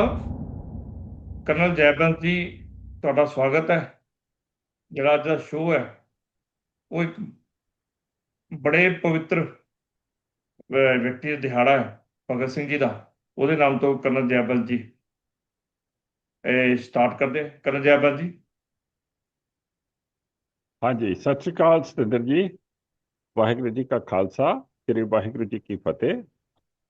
ਅਕਾਲ colonel ਜੈਬੰਤ ਜੀ, ਤੁਹਾਡਾ ਸਵਾਗਤ ਹੈ। ਜਿਹੜਾ ਅੱਜ ਦਾ ਸ਼ੋਅ ਹੈ, ਉਹ ਇੱਕ ਬੜੇ ਪਵਿੱਤਰ ਵਿਅਕਤੀ ਦਾ ਦਿਹਾੜਾ ਹੈ, ਭਗਤ ਸਿੰਘ ਜੀ ਦਾ। ਉਹਦੇ ਨਾਮ ਤੋਂ ਕਰਨਲ ਜੈਬੰਤ ਜੀ। ਇਹ ਸਟਾਰਟ ਕਰਦੇ ਹਾਂ। ਕਰਨਲ ਜੈਬੰਤ ਜੀ। ਹਾਂਜੀ, ਸਤਿ ਸ਼੍ਰੀ ਅਕਾਲ ਸਤਿੰਦਰ ਜੀ। ਵਾਹਿਗੁਰੂ ਜੀ ਕਾ ਖਾਲਸਾ। ਸ੍ਰੀ ਵਾਹਿਗੁਰੂ ਜੀ ਕੀ ਫਤਿਹ।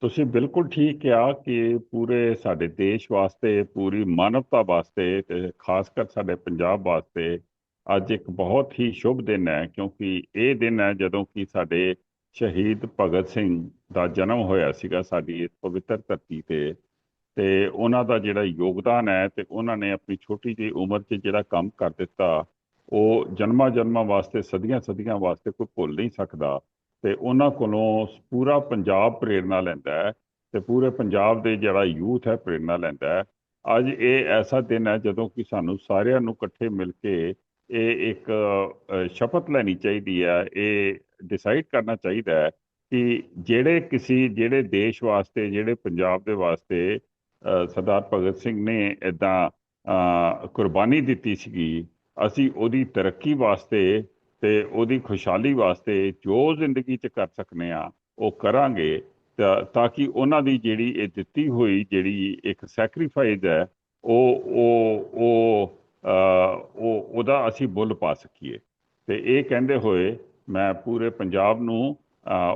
ਤੁਸੀਂ ਬਿਲਕੁਲ ਠੀਕ ਕਿਹਾ ਕਿ ਪੂਰੇ ਸਾਡੇ ਦੇਸ਼ ਵਾਸਤੇ, ਪੂਰੀ ਮਾਨਵਤਾ ਵਾਸਤੇ ਤੇ ਖਾਸ ਕਰ ਸਾਡੇ ਪੰਜਾਬ ਵਾਸਤੇ ਅੱਜ ਇੱਕ ਬਹੁਤ ਹੀ ਸ਼ੁਭ ਦਿਨ ਹੈ, ਕਿਉਂਕਿ ਇਹ ਦਿਨ ਹੈ ਜਦੋਂ ਕਿ ਸਾਡੇ ਸ਼ਹੀਦ ਭਗਤ ਸਿੰਘ ਦਾ ਜਨਮ ਹੋਇਆ ਸੀਗਾ ਸਾਡੀ ਇਸ ਪਵਿੱਤਰ ਧਰਤੀ ਤੇ। ਤੇ ਉਹਨਾਂ ਦਾ ਜਿਹੜਾ ਯੋਗਦਾਨ ਹੈ ਤੇ ਉਹਨਾਂ ਨੇ ਆਪਣੀ ਛੋਟੀ ਜਿਹੀ ਉਮਰ 'ਚ ਜਿਹੜਾ ਕੰਮ ਕਰ ਦਿੱਤਾ, ਉਹ ਜਨਮਾਂ ਜਨਮਾਂ ਵਾਸਤੇ ਸਦੀਆਂ ਸਦੀਆਂ ਵਾਸਤੇ ਕੋਈ ਭੁੱਲ ਨਹੀਂ ਸਕਦਾ। ਤੇ ਉਹਨਾਂ ਕੋਲੋਂ ਪੂਰਾ ਪੰਜਾਬ ਪ੍ਰੇਰਣਾ ਲੈਂਦਾ ਹੈ ਤੇ ਪੂਰੇ ਪੰਜਾਬ ਦੇ ਜਿਹੜਾ ਯੂਥ ਹੈ ਪ੍ਰੇਰਣਾ ਲੈਂਦਾ ਹੈ। ਅੱਜ ਇਹ ਐਸਾ ਦਿਨ ਹੈ ਜਦੋਂ ਕਿ ਸਾਨੂੰ ਸਾਰਿਆਂ ਨੂੰ ਇਕੱਠੇ ਮਿਲ ਕੇ ਇਹ ਇੱਕ ਅ, ਸ਼ਪਥ ਲੈਣੀ ਚਾਹੀਦੀ ਹੈ। ਇਹ ਡਿਸਾਈਡ ਕਰਨਾ ਚਾਹੀਦਾ ਹੈ ਕਿ ਜਿਹੜੇ ਕਿਸੇ ਜਿਹੜੇ ਦੇਸ਼ ਵਾਸਤੇ ਜਿਹੜੇ ਪੰਜਾਬ ਦੇ ਵਾਸਤੇ ਸਰਦਾਰ ਭਗਤ ਸਿੰਘ ਨੇ ਇਦਾਂ ਕੁਰਬਾਨੀ ਦਿੱਤੀ ਸੀਗੀ ਅਸੀਂ ਉਹਦੀ ਤਰੱਕੀ ਵਾਸਤੇ ਤੇ ਉਹਦੀ ਖੁਸ਼ਹਾਲੀ ਵਾਸਤੇ ਜੋ ਜ਼ਿੰਦਗੀ 'ਚ ਕਰ ਸਕਨੇ ਆ, ਉਹ ਕਰਾਂਗੇ। ਤਾਂ ਕਿ ਉਹਨਾਂ ਦੀ ਜਿਹੜੀ ਇਹ ਦਿੱਤੀ ਹੋਈ ਜਿਹੜੀ ਇੱਕ ਸੈਕਰੀਫਾਈਸ ਹੈ, ਉਹ ਉਹ ਉਹ ਉਹ, ਉਹਦਾ ਅਸੀਂ ਬੁੱਲ ਪਾ ਸਕੀਏ। ਤੇ ਇਹ ਕਹਿੰਦੇ ਹੋਏ ਮੈਂ ਪੂਰੇ ਪੰਜਾਬ ਨੂੰ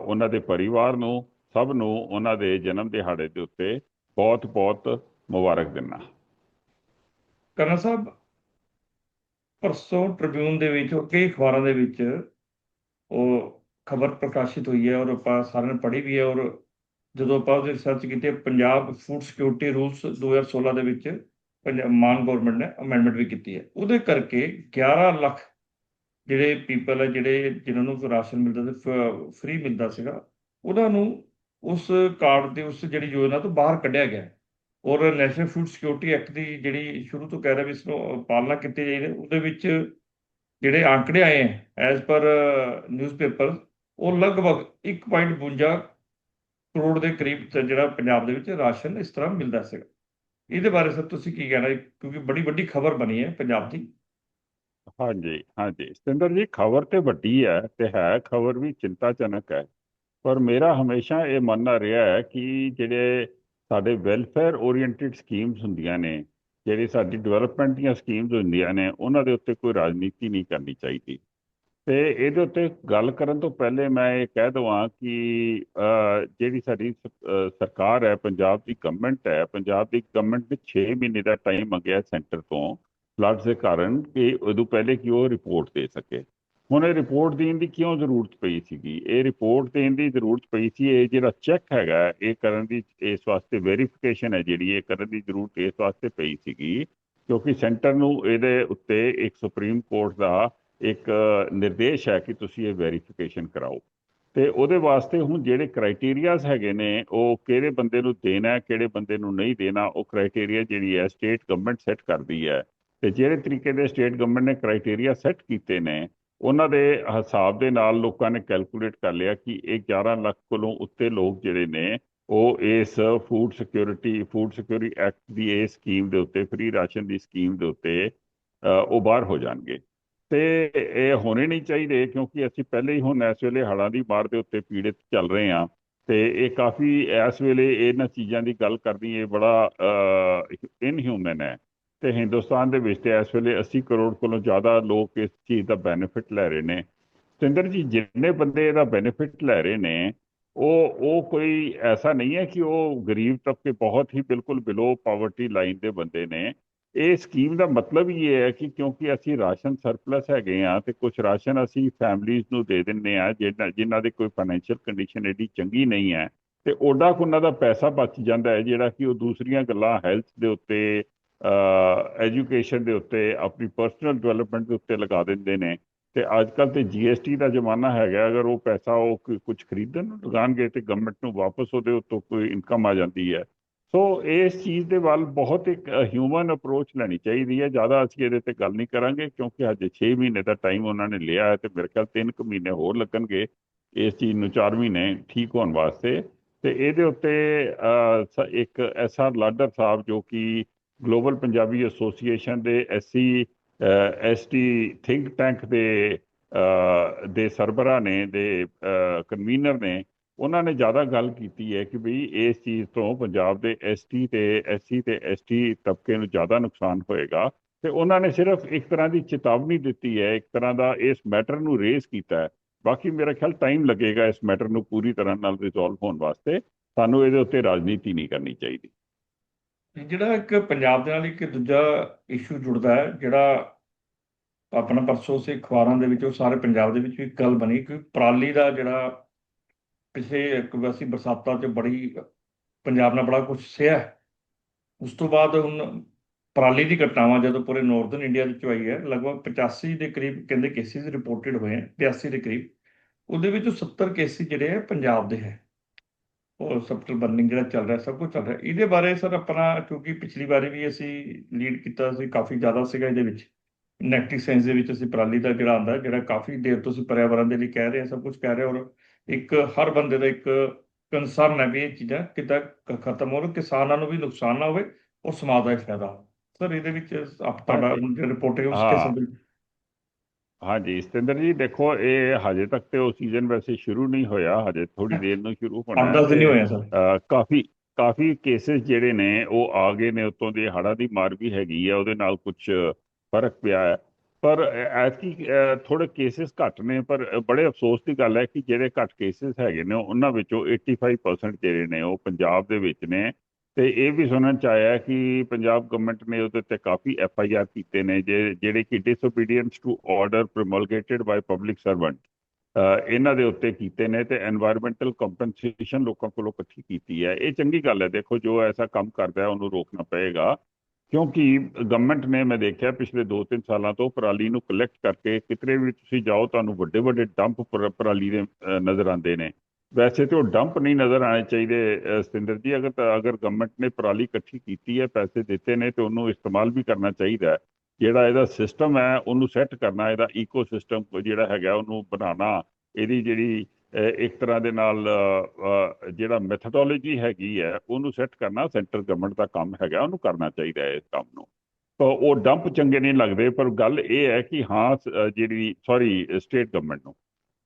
ਉਹਨਾਂ ਦੇ ਪਰਿਵਾਰ ਨੂੰ, ਸਭ ਨੂੰ ਉਹਨਾਂ ਦੇ ਜਨਮ ਦਿਹਾੜੇ ਦੇ ਉੱਤੇ ਬਹੁਤ ਬਹੁਤ ਮੁਬਾਰਕ ਦਿੰਦਾ। ਕਰਨਲ ਸਾਹਿਬ ਪਰਸੋਂ ਟ੍ਰਿਬਿਊਨ ਦੇ ਵਿੱਚ ਔਰ ਕਈ ਅਖਬਾਰਾਂ ਦੇ ਵਿੱਚ ਉਹ ਖਬਰ ਪ੍ਰਕਾਸ਼ਿਤ ਹੋਈ ਹੈ ਔਰ ਆਪਾਂ ਸਾਰਿਆਂ ਨੇ ਪੜ੍ਹੀ ਵੀ ਹੈ ਔਰ ਜਦੋਂ ਆਪਾਂ ਉਹਦੀ ਰਿਸਰਚ ਕੀਤੀ ਪੰਜਾਬ ਫੂਡ ਸਿਕਿਉਰਿਟੀ ਰੂਲਸ 2016 ਦੇ ਵਿੱਚ ਪੰਜਾਬ ਮਾਨ ਗਵਰਨਮੈਂਟ ਨੇ ਅਮੈਂਡਮੈਂਟ ਵੀ ਕੀਤੀ ਹੈ। ਉਹਦੇ ਕਰਕੇ 11 ਲੱਖ ਜਿਹੜੇ ਪੀਪਲ ਹੈ, ਜਿਹੜੇ ਜਿਨ੍ਹਾਂ ਨੂੰ ਰਾਸ਼ਨ ਮਿਲਦਾ ਸੀ ਫ੍ਰੀ ਮਿਲਦਾ ਸੀਗਾ, ਉਹਨਾਂ ਨੂੰ ਉਸ ਕਾਰਡ ਦੇ ਉਸ ਜਿਹੜੀ ਯੋਜਨਾ ਤੋਂ ਬਾਹਰ ਕੱਢਿਆ ਗਿਆ। ਔਰ ਨੈਸ਼ਨਲ ਫੂਡ ਸਿਕਿਉਰਿਟੀ ਐਕਟ ਦੀ ਜਿਹੜੀ ਸ਼ੁਰੂ ਤੋਂ ਕਹਿ ਰਿਹਾ ਵੀ ਇਸ ਨੂੰ ਪਾਲਣਾ ਕੀਤੀ ਜਾਈਏ ਉਹਦੇ ਵਿੱਚ ਜਿਹੜੇ ਆંકੜੇ ਆਏ ਹੈ ਐਜ਼ ਪਰ ਨਿਊਜ਼ਪੇਪਰ ਉਹ ਲਗਭਗ 1.52 ਕਰੋੜ ਦੇ ਕਰੀਬ ਜਿਹੜਾ ਪੰਜਾਬ ਦੇ ਵਿੱਚ ਰਾਸ਼ਨ ਇਸ ਤਰ੍ਹਾਂ ਮਿਲਦਾ ਸੀਗਾ। ਇਹਦੇ ਬਾਰੇ ਸਰ ਤੁਸੀਂ ਕੀ ਕਹਿਣਾ? ਕਿਉਂਕਿ ਬੜੀ ਵੱਡੀ ਖਬਰ ਬਣੀ ਹੈ ਪੰਜਾਬ ਦੀ। ਹਾਂਜੀ ਹਾਂਜੀ। ਸਤਿੰਦਰ ਜੀ, ਖਬਰ ਤੇ ਵੱਡੀ ਹੈ ਤੇ ਹੈ, ਖਬਰ ਵੀ ਚਿੰਤਾਜਨਕ ਹੈ। ਪਰ ਮੇਰਾ ਹਮੇਸ਼ਾ ਇਹ ਮੰਨਣਾ ਰਿਹਾ ਹੈ ਕਿ ਜਿਹੜੇ ਸਾਡੇ ਵੈਲਫੇਅਰ ਓਰੀਐਂਟਡ ਸਕੀਮਸ ਹੁੰਦੀਆਂ ਨੇ, ਜਿਹੜੀ ਸਾਡੀ ਡਿਵੈਲਪਮੈਂਟ ਦੀਆਂ ਸਕੀਮਸ ਹੁੰਦੀਆਂ ਨੇ, ਉਹਨਾਂ ਦੇ ਉੱਤੇ ਕੋਈ ਰਾਜਨੀਤੀ ਨਹੀਂ ਕਰਨੀ ਚਾਹੀਦੀ। ਤੇ ਇਹਦੇ ਉੱਤੇ ਗੱਲ ਕਰਨ ਤੋਂ ਪਹਿਲੇ ਮੈਂ ਇਹ ਕਹਿ ਦਵਾਂ ਕਿ ਜਿਹੜੀ ਸਾਡੀ ਸਰਕਾਰ ਹੈ, ਪੰਜਾਬ ਦੀ ਗਵਰਨਮੈਂਟ ਹੈ, ਪੰਜਾਬ ਦੀ ਗਵਰਨਮੈਂਟ ਨੇ 6 ਮਹੀਨੇ ਦਾ ਟਾਈਮ ਮੰਗਿਆ ਸੈਂਟਰ ਤੋਂ ਫਲੱਡਸ ਦੇ ਕਾਰਨ ਕਿ ਉਦੋਂ ਪਹਿਲੇ ਕਿ ਉਹ ਰਿਪੋਰਟ ਦੇ ਸਕੇ। ਹੁਣ ਇਹ ਰਿਪੋਰਟ ਦੇਣ ਦੀ ਕਿਉਂ ਜ਼ਰੂਰਤ ਪਈ ਸੀਗੀ? ਇਹ ਰਿਪੋਰਟ ਦੇਣ ਦੀ ਜ਼ਰੂਰਤ ਪਈ ਸੀ, ਇਹ ਜਿਹੜਾ ਚੈੱਕ ਹੈਗਾ, ਇਹ ਕਰਨ ਦੀ, ਇਸ ਵਾਸਤੇ ਵੈਰੀਫਿਕੇਸ਼ਨ ਹੈ ਜਿਹੜੀ, ਇਹ ਕਰਨ ਦੀ ਜ਼ਰੂਰਤ ਇਸ ਵਾਸਤੇ ਪਈ ਸੀਗੀ, ਕਿਉਂਕਿ ਸੈਂਟਰ ਨੂੰ ਇਹਦੇ ਉੱਤੇ ਇੱਕ ਸੁਪਰੀਮ ਕੋਰਟ ਦਾ ਇੱਕ ਨਿਰਦੇਸ਼ ਹੈ ਕਿ ਤੁਸੀਂ ਇਹ ਵੈਰੀਫਿਕੇਸ਼ਨ ਕਰਾਓ। ਤੇ ਉਹਦੇ ਵਾਸਤੇ ਹੁਣ ਜਿਹੜੇ ਕ੍ਰਾਈਟੇਰੀਆਜ਼ ਹੈਗੇ ਨੇ, ਉਹ ਕਿਹੜੇ ਬੰਦੇ ਨੂੰ ਦੇਣਾ ਹੈ ਕਿਹੜੇ ਬੰਦੇ ਨੂੰ ਨਹੀਂ ਦੇਣਾ, ਉਹ ਕ੍ਰਾਈਟੇਰੀਆ ਜਿਹੜੀ ਹੈ ਸਟੇਟ ਗਵਰਨਮੈਂਟ ਸੈੱਟ ਕਰਦੀ ਹੈ। ਤੇ ਜਿਹੜੇ ਤਰੀਕੇ ਦੇ ਸਟੇਟ ਗਵਰਨਮੈਂਟ ਨੇ ਕ੍ਰਾਈਟੇਰੀਆ ਸੈੱਟ ਕੀਤੇ ਨੇ ਉਹਨਾਂ ਦੇ ਹਿਸਾਬ ਦੇ ਨਾਲ ਲੋਕਾਂ ਨੇ ਕੈਲਕੂਲੇਟ ਕਰ ਲਿਆ ਕਿ ਇਹ 11 ਲੱਖ ਕੋਲੋਂ ਉੱਤੇ ਲੋਕ ਜਿਹੜੇ ਨੇ, ਉਹ ਇਸ food security food security act ਦੀ ਇਹ ਸਕੀਮ ਦੇ ਉੱਤੇ ਫ੍ਰੀ ਰਾਸ਼ਨ ਦੀ ਸਕੀਮ ਦੇ ਉੱਤੇ ਉਹ ਬਾਹਰ ਹੋ ਜਾਣਗੇ। ਤੇ ਇਹ ਹੋਣੇ ਨਹੀਂ ਚਾਹੀਦੇ ਕਿਉਂਕਿ ਅਸੀਂ ਪਹਿਲੇ ਹੀ ਹੁਣ ਇਸ ਵੇਲੇ ਹੜ੍ਹਾਂ ਦੀ ਮਾਰ ਦੇ ਉੱਤੇ ਪੀੜਿਤ ਚੱਲ ਰਹੇ ਹਾਂ ਤੇ ਇਹ ਕਾਫੀ ਇਸ ਵੇਲੇ ਇਹਨਾਂ ਚੀਜ਼ਾਂ ਦੀ ਗੱਲ ਕਰਨੀ ਇਹ ਬੜਾ ਇਨਹਿਊਮਨ ਹੈ। ਤੇ ਹਿੰਦੁਸਤਾਨ ਦੇ ਵਿੱਚ ਤੇ ਇਸ ਵੇਲੇ 80 ਕਰੋੜ ਕੋਲੋਂ ਜ਼ਿਆਦਾ ਲੋਕ ਇਸ ਚੀਜ਼ ਦਾ ਬੈਨੀਫਿਟ ਲੈ ਰਹੇ ਨੇ। ਸਤਿੰਦਰ ਜੀ, ਜਿੰਨੇ ਬੰਦੇ ਇਹਦਾ ਬੈਨੀਫਿਟ ਲੈ ਰਹੇ ਨੇ, ਉਹ ਉਹ ਕੋਈ ਐਸਾ ਨਹੀਂ ਹੈ ਕਿ ਉਹ ਗਰੀਬ ਤਬਕੇ ਬਹੁਤ ਹੀ ਬਿਲਕੁਲ ਬਿਲੋ ਪਾਵਰਟੀ ਲਾਈਨ ਦੇ ਬੰਦੇ ਨੇ। ਇਹ ਸਕੀਮ ਦਾ ਮਤਲਬ ਹੀ ਇਹ ਹੈ ਕਿ ਕਿਉਂਕਿ ਅਸੀਂ ਰਾਸ਼ਨ ਸਰਪਲਸ ਹੈਗੇ ਆ ਤੇ ਕੁਝ ਰਾਸ਼ਨ ਅਸੀਂ ਫੈਮਲੀਆਂ ਨੂੰ ਦੇ ਦਿੰਨੇ ਆ ਜਿਹਨਾਂ ਜਿਨ੍ਹਾਂ ਦੀ ਕੋਈ ਫਾਈਨੈਂਸ਼ੀਅਲ ਕੰਡੀਸ਼ਨ ਏਡੀ ਚੰਗੀ ਨਹੀਂ ਹੈ। ਤੇ ਓਡਾ ਕੁ ਉਹਨਾਂ ਦਾ ਪੈਸਾ ਬਚ ਜਾਂਦਾ ਹੈ ਜਿਹੜਾ ਕਿ ਉਹ ਦੂਸਰੀਆਂ ਗੱਲਾਂ ਹੈਲਥ ਦੇ ਉੱਤੇ ਐਜੂਕੇਸ਼ਨ ਦੇ ਉੱਤੇ, ਆਪਣੀ ਪਰਸਨਲ ਡਿਵੈਲਪਮੈਂਟ ਦੇ ਉੱਤੇ ਲਗਾ ਦਿੰਦੇ ਨੇ। ਤੇ ਅੱਜ ਕੱਲ ਤੇ ਜੀਐਸਟੀ ਦਾ ਜ਼ਮਾਨਾ ਹੈਗਾ, ਅਗਰ ਉਹ ਪੈਸਾ ਉਹ ਕੁਝ ਖਰੀਦਣ ਨੂੰ ਲਗਾਣਗੇ ਤੇ ਗਵਰਨਮੈਂਟ ਨੂੰ ਵਾਪਸ ਉਹਦੇ ਉੱਤੋਂ ਕੋਈ ਇਨਕਮ ਆ ਜਾਂਦੀ ਹੈ। ਸੋ ਇਸ ਚੀਜ਼ ਦੇ ਵੱਲ ਬਹੁਤ ਇੱਕ ਹਿਊਮਨ ਅਪਰੋਚ ਲੈਣੀ ਚਾਹੀਦੀ ਹੈ। ਜ਼ਿਆਦਾ ਅਸੀਂ ਇਹਦੇ ਤੇ ਗੱਲ ਨਹੀਂ ਕਰਾਂਗੇ, ਕਿਉਂਕਿ ਹਜੇ 6 ਮਹੀਨੇ ਦਾ ਟਾਈਮ ਉਹਨਾਂ ਨੇ ਲਿਆ ਹੈ ਤੇ ਮੇਰੇ ਖਿਆਲ 3 ਕੁ ਮਹੀਨੇ ਹੋਰ ਲੱਗਣਗੇ ਇਸ ਚੀਜ਼ ਨੂੰ 4 ਮਹੀਨੇ ਠੀਕ ਹੋਣ ਵਾਸਤੇ। ਤੇ ਇਹਦੇ ਉੱਤੇ ਸ- ਇੱਕ ਐਸ ਆਰ ਲਾਡਰ ਸਾਹਿਬ ਜੋ ਕਿ ਗਲੋਬਲ ਪੰਜਾਬੀ ਐਸੋਸੀਏਸ਼ਨ ਦੇ ਐਸਸੀ ਐਸਟੀ ਥਿੰਕ ਟੈਂਕ ਦੇ ਦੇ ਸਰਬਰਾ ਨੇ, ਦੇ ਕਨਵੀਨਰ ਨੇ, ਉਹਨਾਂ ਨੇ ਜ਼ਿਆਦਾ ਗੱਲ ਕੀਤੀ ਹੈ ਕਿ ਵੀ ਇਸ ਚੀਜ਼ ਤੋਂ ਪੰਜਾਬ ਦੇ ਐਸਟੀ ਤੇ ਐਸਸੀ ਤੇ ਐਸਟੀ ਤਬਕੇ ਨੂੰ ਜ਼ਿਆਦਾ ਨੁਕਸਾਨ ਹੋਏਗਾ। ਤੇ ਉਹਨਾਂ ਨੇ ਸਿਰਫ ਇੱਕ ਤਰ੍ਹਾਂ ਦੀ ਚੇਤਾਵਨੀ ਦਿੱਤੀ ਹੈ, ਇੱਕ ਤਰ੍ਹਾਂ ਦਾ ਇਸ ਮੈਟਰ ਨੂੰ ਰੇਜ਼ ਕੀਤਾ ਹੈ। ਬਾਕੀ ਮੇਰਾ ਖਿਆਲ ਟਾਈਮ ਲੱਗੇਗਾ ਇਸ ਮੈਟਰ ਨੂੰ ਪੂਰੀ ਤਰ੍ਹਾਂ ਨਾਲ ਰਿਜ਼ੋਲਵ ਹੋਣ ਵਾਸਤੇ। ਸਾਨੂੰ ਇਹਦੇ ਉੱਤੇ ਰਾਜਨੀਤੀ ਨਹੀਂ ਕਰਨੀ ਚਾਹੀਦੀ। ਜਿਹੜਾ ਇੱਕ ਪੰਜਾਬ ਦੇ ਨਾਲ ਇੱਕ ਦੂਜਾ ਇਸ਼ੂ ਜੁੜਦਾ ਹੈ, ਜਿਹੜਾ ਆਪਣਾ ਪਰਸੋਂ ਸੇ ਅਖਬਾਰਾਂ ਦੇ ਵਿੱਚ, ਉਹ ਸਾਰੇ ਪੰਜਾਬ ਦੇ ਵਿੱਚ ਵੀ ਇੱਕ ਗੱਲ ਬਣੀ ਕਿ ਪਰਾਲੀ ਦਾ ਜਿਹੜਾ ਪਿਛਲੇ ਇੱਕ ਵੈਸੀ ਬਰਸਾਤਾਂ 'ਚ ਬੜੀ ਪੰਜਾਬ ਨਾਲ ਬੜਾ ਕੁਝ ਸਿਆ ਉਸ ਤੋਂ ਬਾਅਦ ਹੁਣ ਪਰਾਲੀ ਦੀ ਘਟਨਾਵਾਂ ਜਦੋਂ ਪੂਰੇ ਨਾਰਥਰਨ ਇੰਡੀਆ ਵਿੱਚ ਆਈ ਹੈ, ਲਗਭਗ 85 ਦੇ ਕਰੀਬ, ਕਹਿੰਦੇ ਕੇਸਿਸ ਰਿਪੋਰਟਡ ਹੋਏ ਹੈ 82 ਦੇ ਕਰੀਬ, ਉਹਦੇ ਵਿੱਚੋਂ 70 ਕੇਸਿਸ ਜਿਹੜੇ ਹੈ, ਪੰਜਾਬ ਦੇ ਹੈ। ਉਹ ਸਬਟਲ ਬਰਨਿੰਗ ਜਿਹੜਾ ਚੱਲ ਰਿਹਾ ਸਭ ਕੁਝ ਚੱਲ ਰਿਹਾ। ਇਹਦੇ ਬਾਰੇ ਸਰ ਆਪਣਾ ਕਿਉਂਕਿ ਪਿਛਲੀ ਵਾਰੀ ਵੀ ਅਸੀਂ ਲੀਡ ਕੀਤਾ ਸੀ ਕਾਫੀ ਜ਼ਿਆਦਾ ਸੀਗਾ ਇਹਦੇ ਵਿੱਚ। ਨੈਗੇਟਿਵ ਸੈਂਸ ਦੇ ਵਿੱਚ ਅਸੀਂ ਪਰਾਲੀ ਦਾ ਜਿਹੜਾ ਆਂਦਾ ਜਿਹੜਾ ਕਾਫੀ ਦੇਰ ਤੋਂ ਅਸੀਂ ਪਰਿਆਵਰਨ ਦੇ ਲਈ ਕਹਿ ਰਹੇ ਹਾਂ ਸਭ ਕੁਝ ਕਹਿ ਰਹੇ ਹਾਂ ਔਰ ਇੱਕ ਹਰ ਬੰਦੇ ਦਾ ਇੱਕ ਕੰਸਰਨ ਹੈ ਵੀ ਇਹ ਚੀਜ਼ਾਂ ਕਿੱਦਾਂ ਖਤਮ ਹੋਣ ਕਿਸਾਨਾਂ ਨੂੰ ਵੀ ਨੁਕਸਾਨ ਨਾ ਹੋਵੇ ਔਰ ਸਮਾਜ ਦਾ ਫਾਇਦਾ ਹੋਵੇ। ਸਰ ਇਹਦੇ ਵਿੱਚ ਆਪ ਤੁਹਾਡਾ ਰਿਪੋਰਟਿੰਗ ਉਸ ਹਾਂ। ਕੇ ਸੰਬੰਧ ਹਾਂਜੀ ਸਤਿੰਦਰ ਜੀ ਦੇਖੋ ਇਹ ਹਜੇ ਤੱਕ ਤੇ ਉਹ ਸੀਜ਼ਨ ਵੈਸੇ ਸ਼ੁਰੂ ਨਹੀਂ ਹੋਇਆ ਹਜੇ ਥੋੜੀ ਦੇਰ ਨੂੰ ਸ਼ੁਰੂ ਹੋਣਾ ਅੱਠ ਹੈ ਦਸ ਦਿਨ ਹੀ ਤੇ, ਹੋਏ ਆ ਸਰ। ਕਾਫੀ ਕਾਫੀ ਕੇਸਿਸ ਜਿਹੜੇ ਨੇ ਉਹ ਆ ਗਏ ਨੇ ਉਤੋਂ ਦੇ ਹੜ੍ਹਾਂ ਦੀ ਮਾਰ ਵੀ ਹੈਗੀ ਹੈ ਉਹਦੇ ਨਾਲ ਕੁਝ ਫ਼ਰਕ ਪਿਆ ਹੈ। ਪਰ ਐਤਕੀ ਥੋੜੇ ਕੇਸਿਸ ਘੱਟ ਨੇ ਪਰ ਬੜੇ ਅਫਸੋਸ ਦੀ ਗੱਲ ਹੈ ਕਿ ਜਿਹੜੇ ਘੱਟ ਕੇਸਿਸ ਹੈਗੇ ਨੇ ਉਹਨਾਂ ਵਿੱਚੋਂ 85% ਜਿਹੜੇ ਨੇ ਉਹ ਪੰਜਾਬ ਦੇ ਵਿੱਚ ਨੇ। ਤੇ ਇਹ ਵੀ ਸੁਣਨ ਚ ਆਇਆ ਕਿ ਪੰਜਾਬ ਗਵਰਨਮੈਂਟ ਨੇ ਉਹਦੇ ਤੇ ਕਾਫੀ ਐਫ ਆਈ ਆਰ ਕੀਤੇ ਨੇ, ਜੇ, ਜਿਹੜੇ ਕਿ disobedience to order promulgated by public servant ਇਹਨਾਂ ਦੇ ਉੱਤੇ ਕੀਤੇ ਨੇ ਤੇ এনवायरमेंटल ਕੰਪਨਸੇਸ਼ਨ ਲੋਕਾਂ ਕੋਲੋਂ ਇਕੱਠੀ ਕੀਤੀ ਹੈ। ਇਹ ਚੰਗੀ ਗੱਲ ਹੈ, ਦੇਖੋ ਜੋ ਐਸਾ ਕੰਮ ਕਰਦਾ ਹੈ, ਉਹਨੂੰ ਰੋਕਣਾ ਪਏਗਾ। ਕਿਉਂਕਿ ਗਵਰਨਮੈਂਟ ਨੇ ਮੈਂ ਦੇਖਿਆ ਪਿਛਲੇ 2-3 ਸਾਲਾਂ ਤੋਂ ਪਰਾਲੀ ਨੂੰ ਕਲੈਕਟ ਕਰਕੇ ਕਿਤੇ ਵੀ ਤੁਸੀਂ ਜਾਓ, ਤੁਹਾਨੂੰ ਵੱਡੇ ਵੱਡੇ ਡੰਪ ਪਰਾਲੀ ਦੇ ਨਜ਼ਰ ਆਉਂਦੇ ਨੇ। ਵੈਸੇ ਤੇ ਉਹ ਡੰਪ ਨਹੀਂ ਨਜ਼ਰ ਆਣੇ ਚਾਹੀਦੇ ਸਤਿੰਦਰ ਜੀ, ਅਗਰ ਤਾਂ- ਅਗਰ ਗਵਰਨਮੈਂਟ ਨੇ ਪਰਾਲੀ ਇਕੱਠੀ ਕੀਤੀ ਹੈ, ਪੈਸੇ ਦਿੱਤੇ ਨੇ, ਤੇ ਉਹਨੂੰ ਇਸਤੇਮਾਲ ਵੀ ਕਰਨਾ ਚਾਹੀਦਾ ਜਿਹੜਾ ਇਹਦਾ ਸਿਸਟਮ ਹੈ, ਉਹਨੂੰ ਸੈੱਟ ਕਰਨਾ, ਇਹਦਾ ਈਕੋਸਿਸਟਮ ਜਿਹੜਾ ਹੈਗਾ, ਉਹਨੂੰ ਬਣਾਉਣਾ, ਇਹਦੀ ਜਿਹੜੀ ਇੱਕ ਤਰ੍ਹਾਂ ਦੇ ਨਾਲ ਜਿਹੜਾ ਮੈਥਡੋਲੋਜੀ ਹੈਗੀ ਹੈ, ਉਹਨੂੰ ਸੈੱਟ ਕਰਨਾ ਸੈਂਟਰ ਗਵਰਨਮੈਂਟ ਦਾ ਕੰਮ ਹੈਗਾ, ਉਹਨੂੰ ਕਰਨਾ ਚਾਹੀਦਾ ਹੈ ਇਸ ਕੰਮ ਨੂੰ। ਤਾਂ ਉਹ ਡੰਪ ਚੰਗੇ ਨਹੀਂ ਲੱਗਦੇ, ਪਰ ਗੱਲ ਇਹ ਹੈ ਕਿ ਹਾਂ ਜਿਹੜੀ ਸੌਰੀ ਸਟੇਟ ਗਵਰਨਮੈਂਟ ਨੂੰ।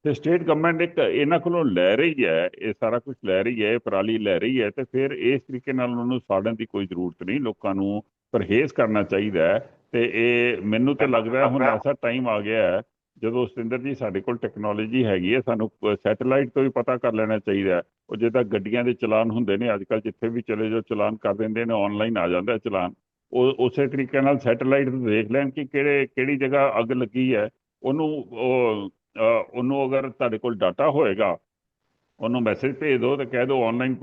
ਤੇ ਸਟੇਟ ਗਵਰਨਮੈਂਟ ਇੱਕ ਇਹਨਾਂ ਕੋਲੋਂ ਲੈ ਰਹੀ ਹੈ, ਇਹ ਸਾਰਾ ਕੁਝ ਲੈ ਰਹੀ ਹੈ, ਇਹ ਪਰਾਲੀ ਲੈ ਰਹੀ ਹੈ ਤੇ ਫਿਰ ਇਸ ਤਰੀਕੇ ਨਾਲ ਉਹਨਾਂ ਨੂੰ ਸਾੜਨ ਦੀ ਕੋਈ ਜ਼ਰੂਰਤ ਨਹੀਂ, ਲੋਕਾਂ ਨੂੰ ਪਰਹੇਜ਼ ਕਰਨਾ ਚਾਹੀਦਾ ਹੈ ਤੇ ਇਹ ਮੈਨੂੰ ਤੇ ਲੱਗਦਾ ਹੁਣ ਐਸਾ ਟਾਈਮ ਆ ਗਿਆ ਹੈ, ਜਦੋਂ ਸਤਿੰਦਰ ਜੀ ਸਾਡੇ ਕੋਲ ਟੈਕਨੋਲੋਜੀ ਹੈਗੀ ਹੈ, ਸਾਨੂੰ ਸੈਟੇਲਾਈਟ ਤੋਂ ਵੀ ਪਤਾ ਕਰ ਲੈਣਾ ਚਾਹੀਦਾ ਉਹ ਜਿੱਦਾਂ ਗੱਡੀਆਂ ਦੇ ਚਲਾਨ ਹੁੰਦੇ ਨੇ ਅੱਜ ਕੱਲ ਜਿੱਥੇ ਵੀ ਚਲੇ ਜਾਓ, ਚਲਾਨ ਕਰ ਦਿੰਦੇ ਨੇ ਆਨਲਾਈਨ ਆ ਜਾਂਦਾ ਚਲਾਨ, ਉਹ ਉਸੇ ਤਰੀਕੇ ਨਾਲ ਸੈਟੇਲਾਈਟ ਤੋਂ ਦੇਖ ਲੈਣ ਕਿ ਕਿਹੜੇ, ਕਿਹੜੀ ਜਗ੍ਹਾ ਅੱਗ ਲੱਗੀ ਹੈ, ਉਹਨੂੰ ਉਹ ਉਹਨੂੰ ਅਗਰ ਤੁਹਾਡੇ ਕੋਲ ਡਾਟਾ ਹੋਏਗਾ, ਉਹਨੂੰ ਮੈਸੇਜ ਭੇਜ ਦਿਓ ਤੇ ਕਹਿ ਦਿਓ ਆਨਲਾਈਨ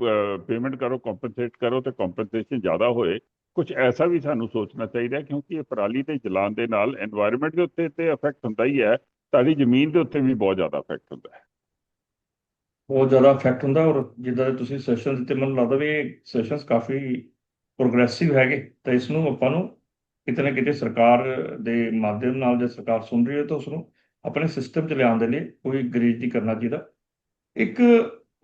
ਪੇਮੈਂਟ ਕਰੋ ਕੰਪਨਸੇਟ ਕਰੋ ਤੇ ਕੰਪਨਸੇਸ਼ਨ ਜ਼ਿਆਦਾ ਹੋਏ। ਕੁਝ ਐਸਾ ਵੀ ਸਾਨੂੰ ਸੋਚਣਾ ਚਾਹੀਦਾ ਕਿਉਂਕਿ ਇਹ ਪਰਾਲੀ ਦੇ ਜਲਾਨ ਦੇ ਨਾਲ এনवायरमेंट ਦੇ ਉੱਤੇ ਤੇ ਇਫੈਕਟ ਹੁੰਦਾ ਹੀ ਹੈ, ਤੁਹਾਡੀ ਜ਼ਮੀਨ ਦੇ ਉੱਤੇ ਵੀ ਬਹੁਤ ਜ਼ਿਆਦਾ ਇਫੈਕਟ ਹੁੰਦਾ ਹੈ। ਬਹੁਤ ਜ਼ਿਆਦਾ ਇਫੈਕਟ ਹੁੰਦਾ ਔਰ ਜਿੱਦਾਂ ਤੁਸੀਂ ਸੈਸ਼ਨਸ ਤੇ ਮੈਨੂੰ ਲੱਗਦਾ ਵੀ ਇਹ ਸੈਸ਼ਨਸ ਕਾਫੀ ਪ੍ਰੋਗਰੈਸਿਵ ਹੈਗੇ। ਤਾਂ ਇਸ ਨੂੰ ਆਪਾਂ ਨੂੰ ਕਿਤੇ ਨਾ ਕਿਤੇ ਸਰਕਾਰ ਦੇ ਮਾਧਿਅਮ ਨਾਲ ਜੇ ਸਰਕਾਰ ਸੁਣ ਰਹੀ ਹੈ ਤਾਂ ਉਸ ਨੂੰ ਆਪਣੇ ਸਿਸਟਮ 'ਚ ਲਿਆਉਣ ਦੇ ਲਈ ਕੋਈ ਗਰੇਜ ਨਹੀਂ ਕਰਨਾ ਚਾਹੀਦਾ। ਇੱਕ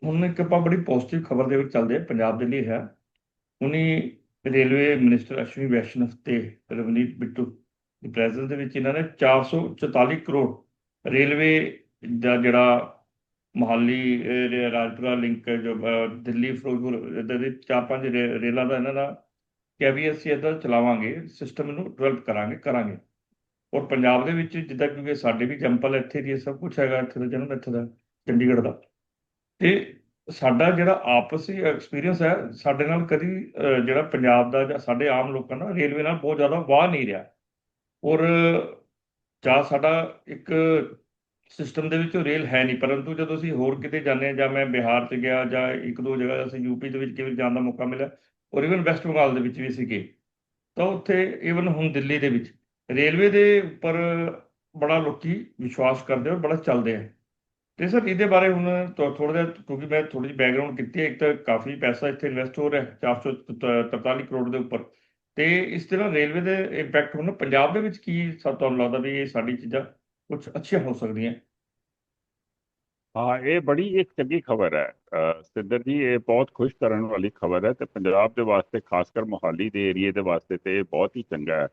ਹੁਣ ਇੱਕ ਆਪਾਂ ਬੜੀ ਪੋਜ਼ਿਟਿਵ ਖਬਰ ਦੇ ਵਿੱਚ ਚੱਲਦੇ ਆ ਪੰਜਾਬ ਦੇ ਲਈ ਹੈ। ਹੁਣੀ ਰੇਲਵੇ ਮਿਨਿਸਟਰ ਅਸ਼ਵਨੀ ਵੈਸ਼ਨਵ ਤੇ ਰਵਨੀਤ ਬਿੱਟੂ ਦੀ ਪ੍ਰੈਜ਼ੈਂਸ ਦੇ ਵਿੱਚ ਇਹਨਾਂ ਨੇ 444 ਕਰੋੜ ਰੇਲਵੇ ਦਾ ਜਿਹੜਾ ਮੋਹਾਲੀ ਰਾਜਪੁਰਾ ਲਿੰਕ ਜੋ ਦਿੱਲੀ, ਫਿਰੋਜ਼ਪੁਰ, ਇੱਦਾਂ ਦੇ ਚਾਰ ਪੰਜ ਰੇ- ਰੇਲਾਂ ਦਾ ਇਹਨਾਂ ਦਾ ਕਿਹਾ ਵੀ ਇੱਦਾਂ ਚਲਾਵਾਂਗੇ ਸਿਸਟਮ ਨੂੰ ਡਿਵੈਲਪ ਕਰਾਂਗੇ ਕਰਾਂਗੇ। ਔਰ ਪੰਜਾਬ ਦੇ ਵਿੱਚ ਜਿੱਦਾਂ ਕਿਉਂਕਿ ਸਾਡੇ ਵੀ ਜੰਪਲ ਇੱਥੇ ਦੀ ਸਭ ਕੁਝ ਹੈਗਾ ਇੱਥੇ ਦਾ, ਜਨਮ ਇੱਥੇ ਦਾ, ਚੰਡੀਗੜ੍ਹ ਦਾ। ਤੇ ਸਾਡਾ ਜਿਹੜਾ ਆਪਸੀ ਐਕਸਪੀਰੀਅੰਸ ਹੈ, ਸਾਡੇ ਨਾਲ ਕਦੀ ਜਿਹੜਾ ਪੰਜਾਬ ਦਾ ਜਾਂ ਸਾਡੇ ਆਮ ਲੋਕਾਂ ਨਾਲ ਰੇਲਵੇ ਨਾਲ ਬਹੁਤ ਜ਼ਿਆਦਾ ਵਾਹ ਨਹੀਂ ਰਿਹਾ। ਔਰ ਜਾਂ ਸਾਡਾ ਇੱਕ ਸਿਸਟਮ ਦੇ ਵਿੱਚ ਰੇਲ ਹੈ ਨਹੀਂ, ਪਰੰਤੂ ਜਦੋਂ ਅਸੀਂ ਹੋਰ ਕਿਤੇ ਜਾਂਦੇ ਹਾਂ ਜਾਂ ਮੈਂ ਬਿਹਾਰ 'ਚ ਗਿਆ ਜਾਂ ਇੱਕ ਦੋ ਜਗ੍ਹਾ ਅਸੀਂ ਯੂਪੀ ਦੇ ਵਿੱਚ ਕਿਵੇਂ ਜਾਣ ਦਾ ਮੌਕਾ ਮਿਲਿਆ, ਔਰ ਇਵਨ ਵੈਸਟ ਬੰਗਾਲ ਦੇ ਵਿੱਚ ਵੀ ਅਸੀਂ ਗਏ, ਤਾਂ ਉੱਥੇ ਇਵਨ ਹੁਣ ਦਿੱਲੀ ਦੇ ਵਿੱਚ ਰੇਲਵੇ ਦੇ ਉੱਪਰ ਬੜਾ ਲੋਕੀ ਵਿਸ਼ਵਾਸ ਕਰਦੇ ਔਰ ਬੜਾ ਚੱਲਦੇ ਆ। ਤੇ ਸਰ ਇਹਦੇ ਬਾਰੇ ਹੁਣ ਥੋੜਾ ਜਿਹਾ ਕਿਉਂਕਿ ਮੈਂ ਥੋੜੀ ਜਿਹੀ ਬੈਕਗ੍ਰਾਉਂਡ ਕੀਤੀ ਹੈ ਇੱਕ ਤਾਂ ਕਾਫੀ ਪੈਸਾ ਇੱਥੇ ਇਨਵੈਸਟ ਹੋ ਰਿਹਾ 443 ਕਰੋੜ ਦੇ ਉੱਪਰ। ਤੇ ਇਸ ਦੇ ਨਾਲ ਰੇਲਵੇ ਦੇ ਇੰਪੈਕਟ ਹੁਣ ਪੰਜਾਬ ਦੇ ਵਿੱਚ ਕੀ ਸਾ ਤੁਹਾਨੂੰ ਲੱਗਦਾ ਵੀ ਇਹ ਸਾਡੀ ਚੀਜ਼ਾਂ ਕੁਝ ਅੱਛੀਆਂ ਹੋ ਸਕਦੀਆਂ? ਹਾਂ ਇਹ ਬੜੀ ਇੱਕ ਚੰਗੀ ਖਬਰ ਹੈ। ਅ, ਸਤਿੰਦਰ ਜੀ ਇਹ ਬਹੁਤ ਖੁਸ਼ ਕਰਨ ਵਾਲੀ ਖਬਰ ਹੈ ਤੇ ਪੰਜਾਬ ਦੇ ਵਾਸਤੇ ਖਾਸ ਕਰ ਮੋਹਾਲੀ ਦੇ ਏਰੀਏ ਦੇ ਵਾਸਤੇ ਤੇ ਇਹ ਬਹੁਤ ਹੀ ਚੰਗਾ ਹੈ।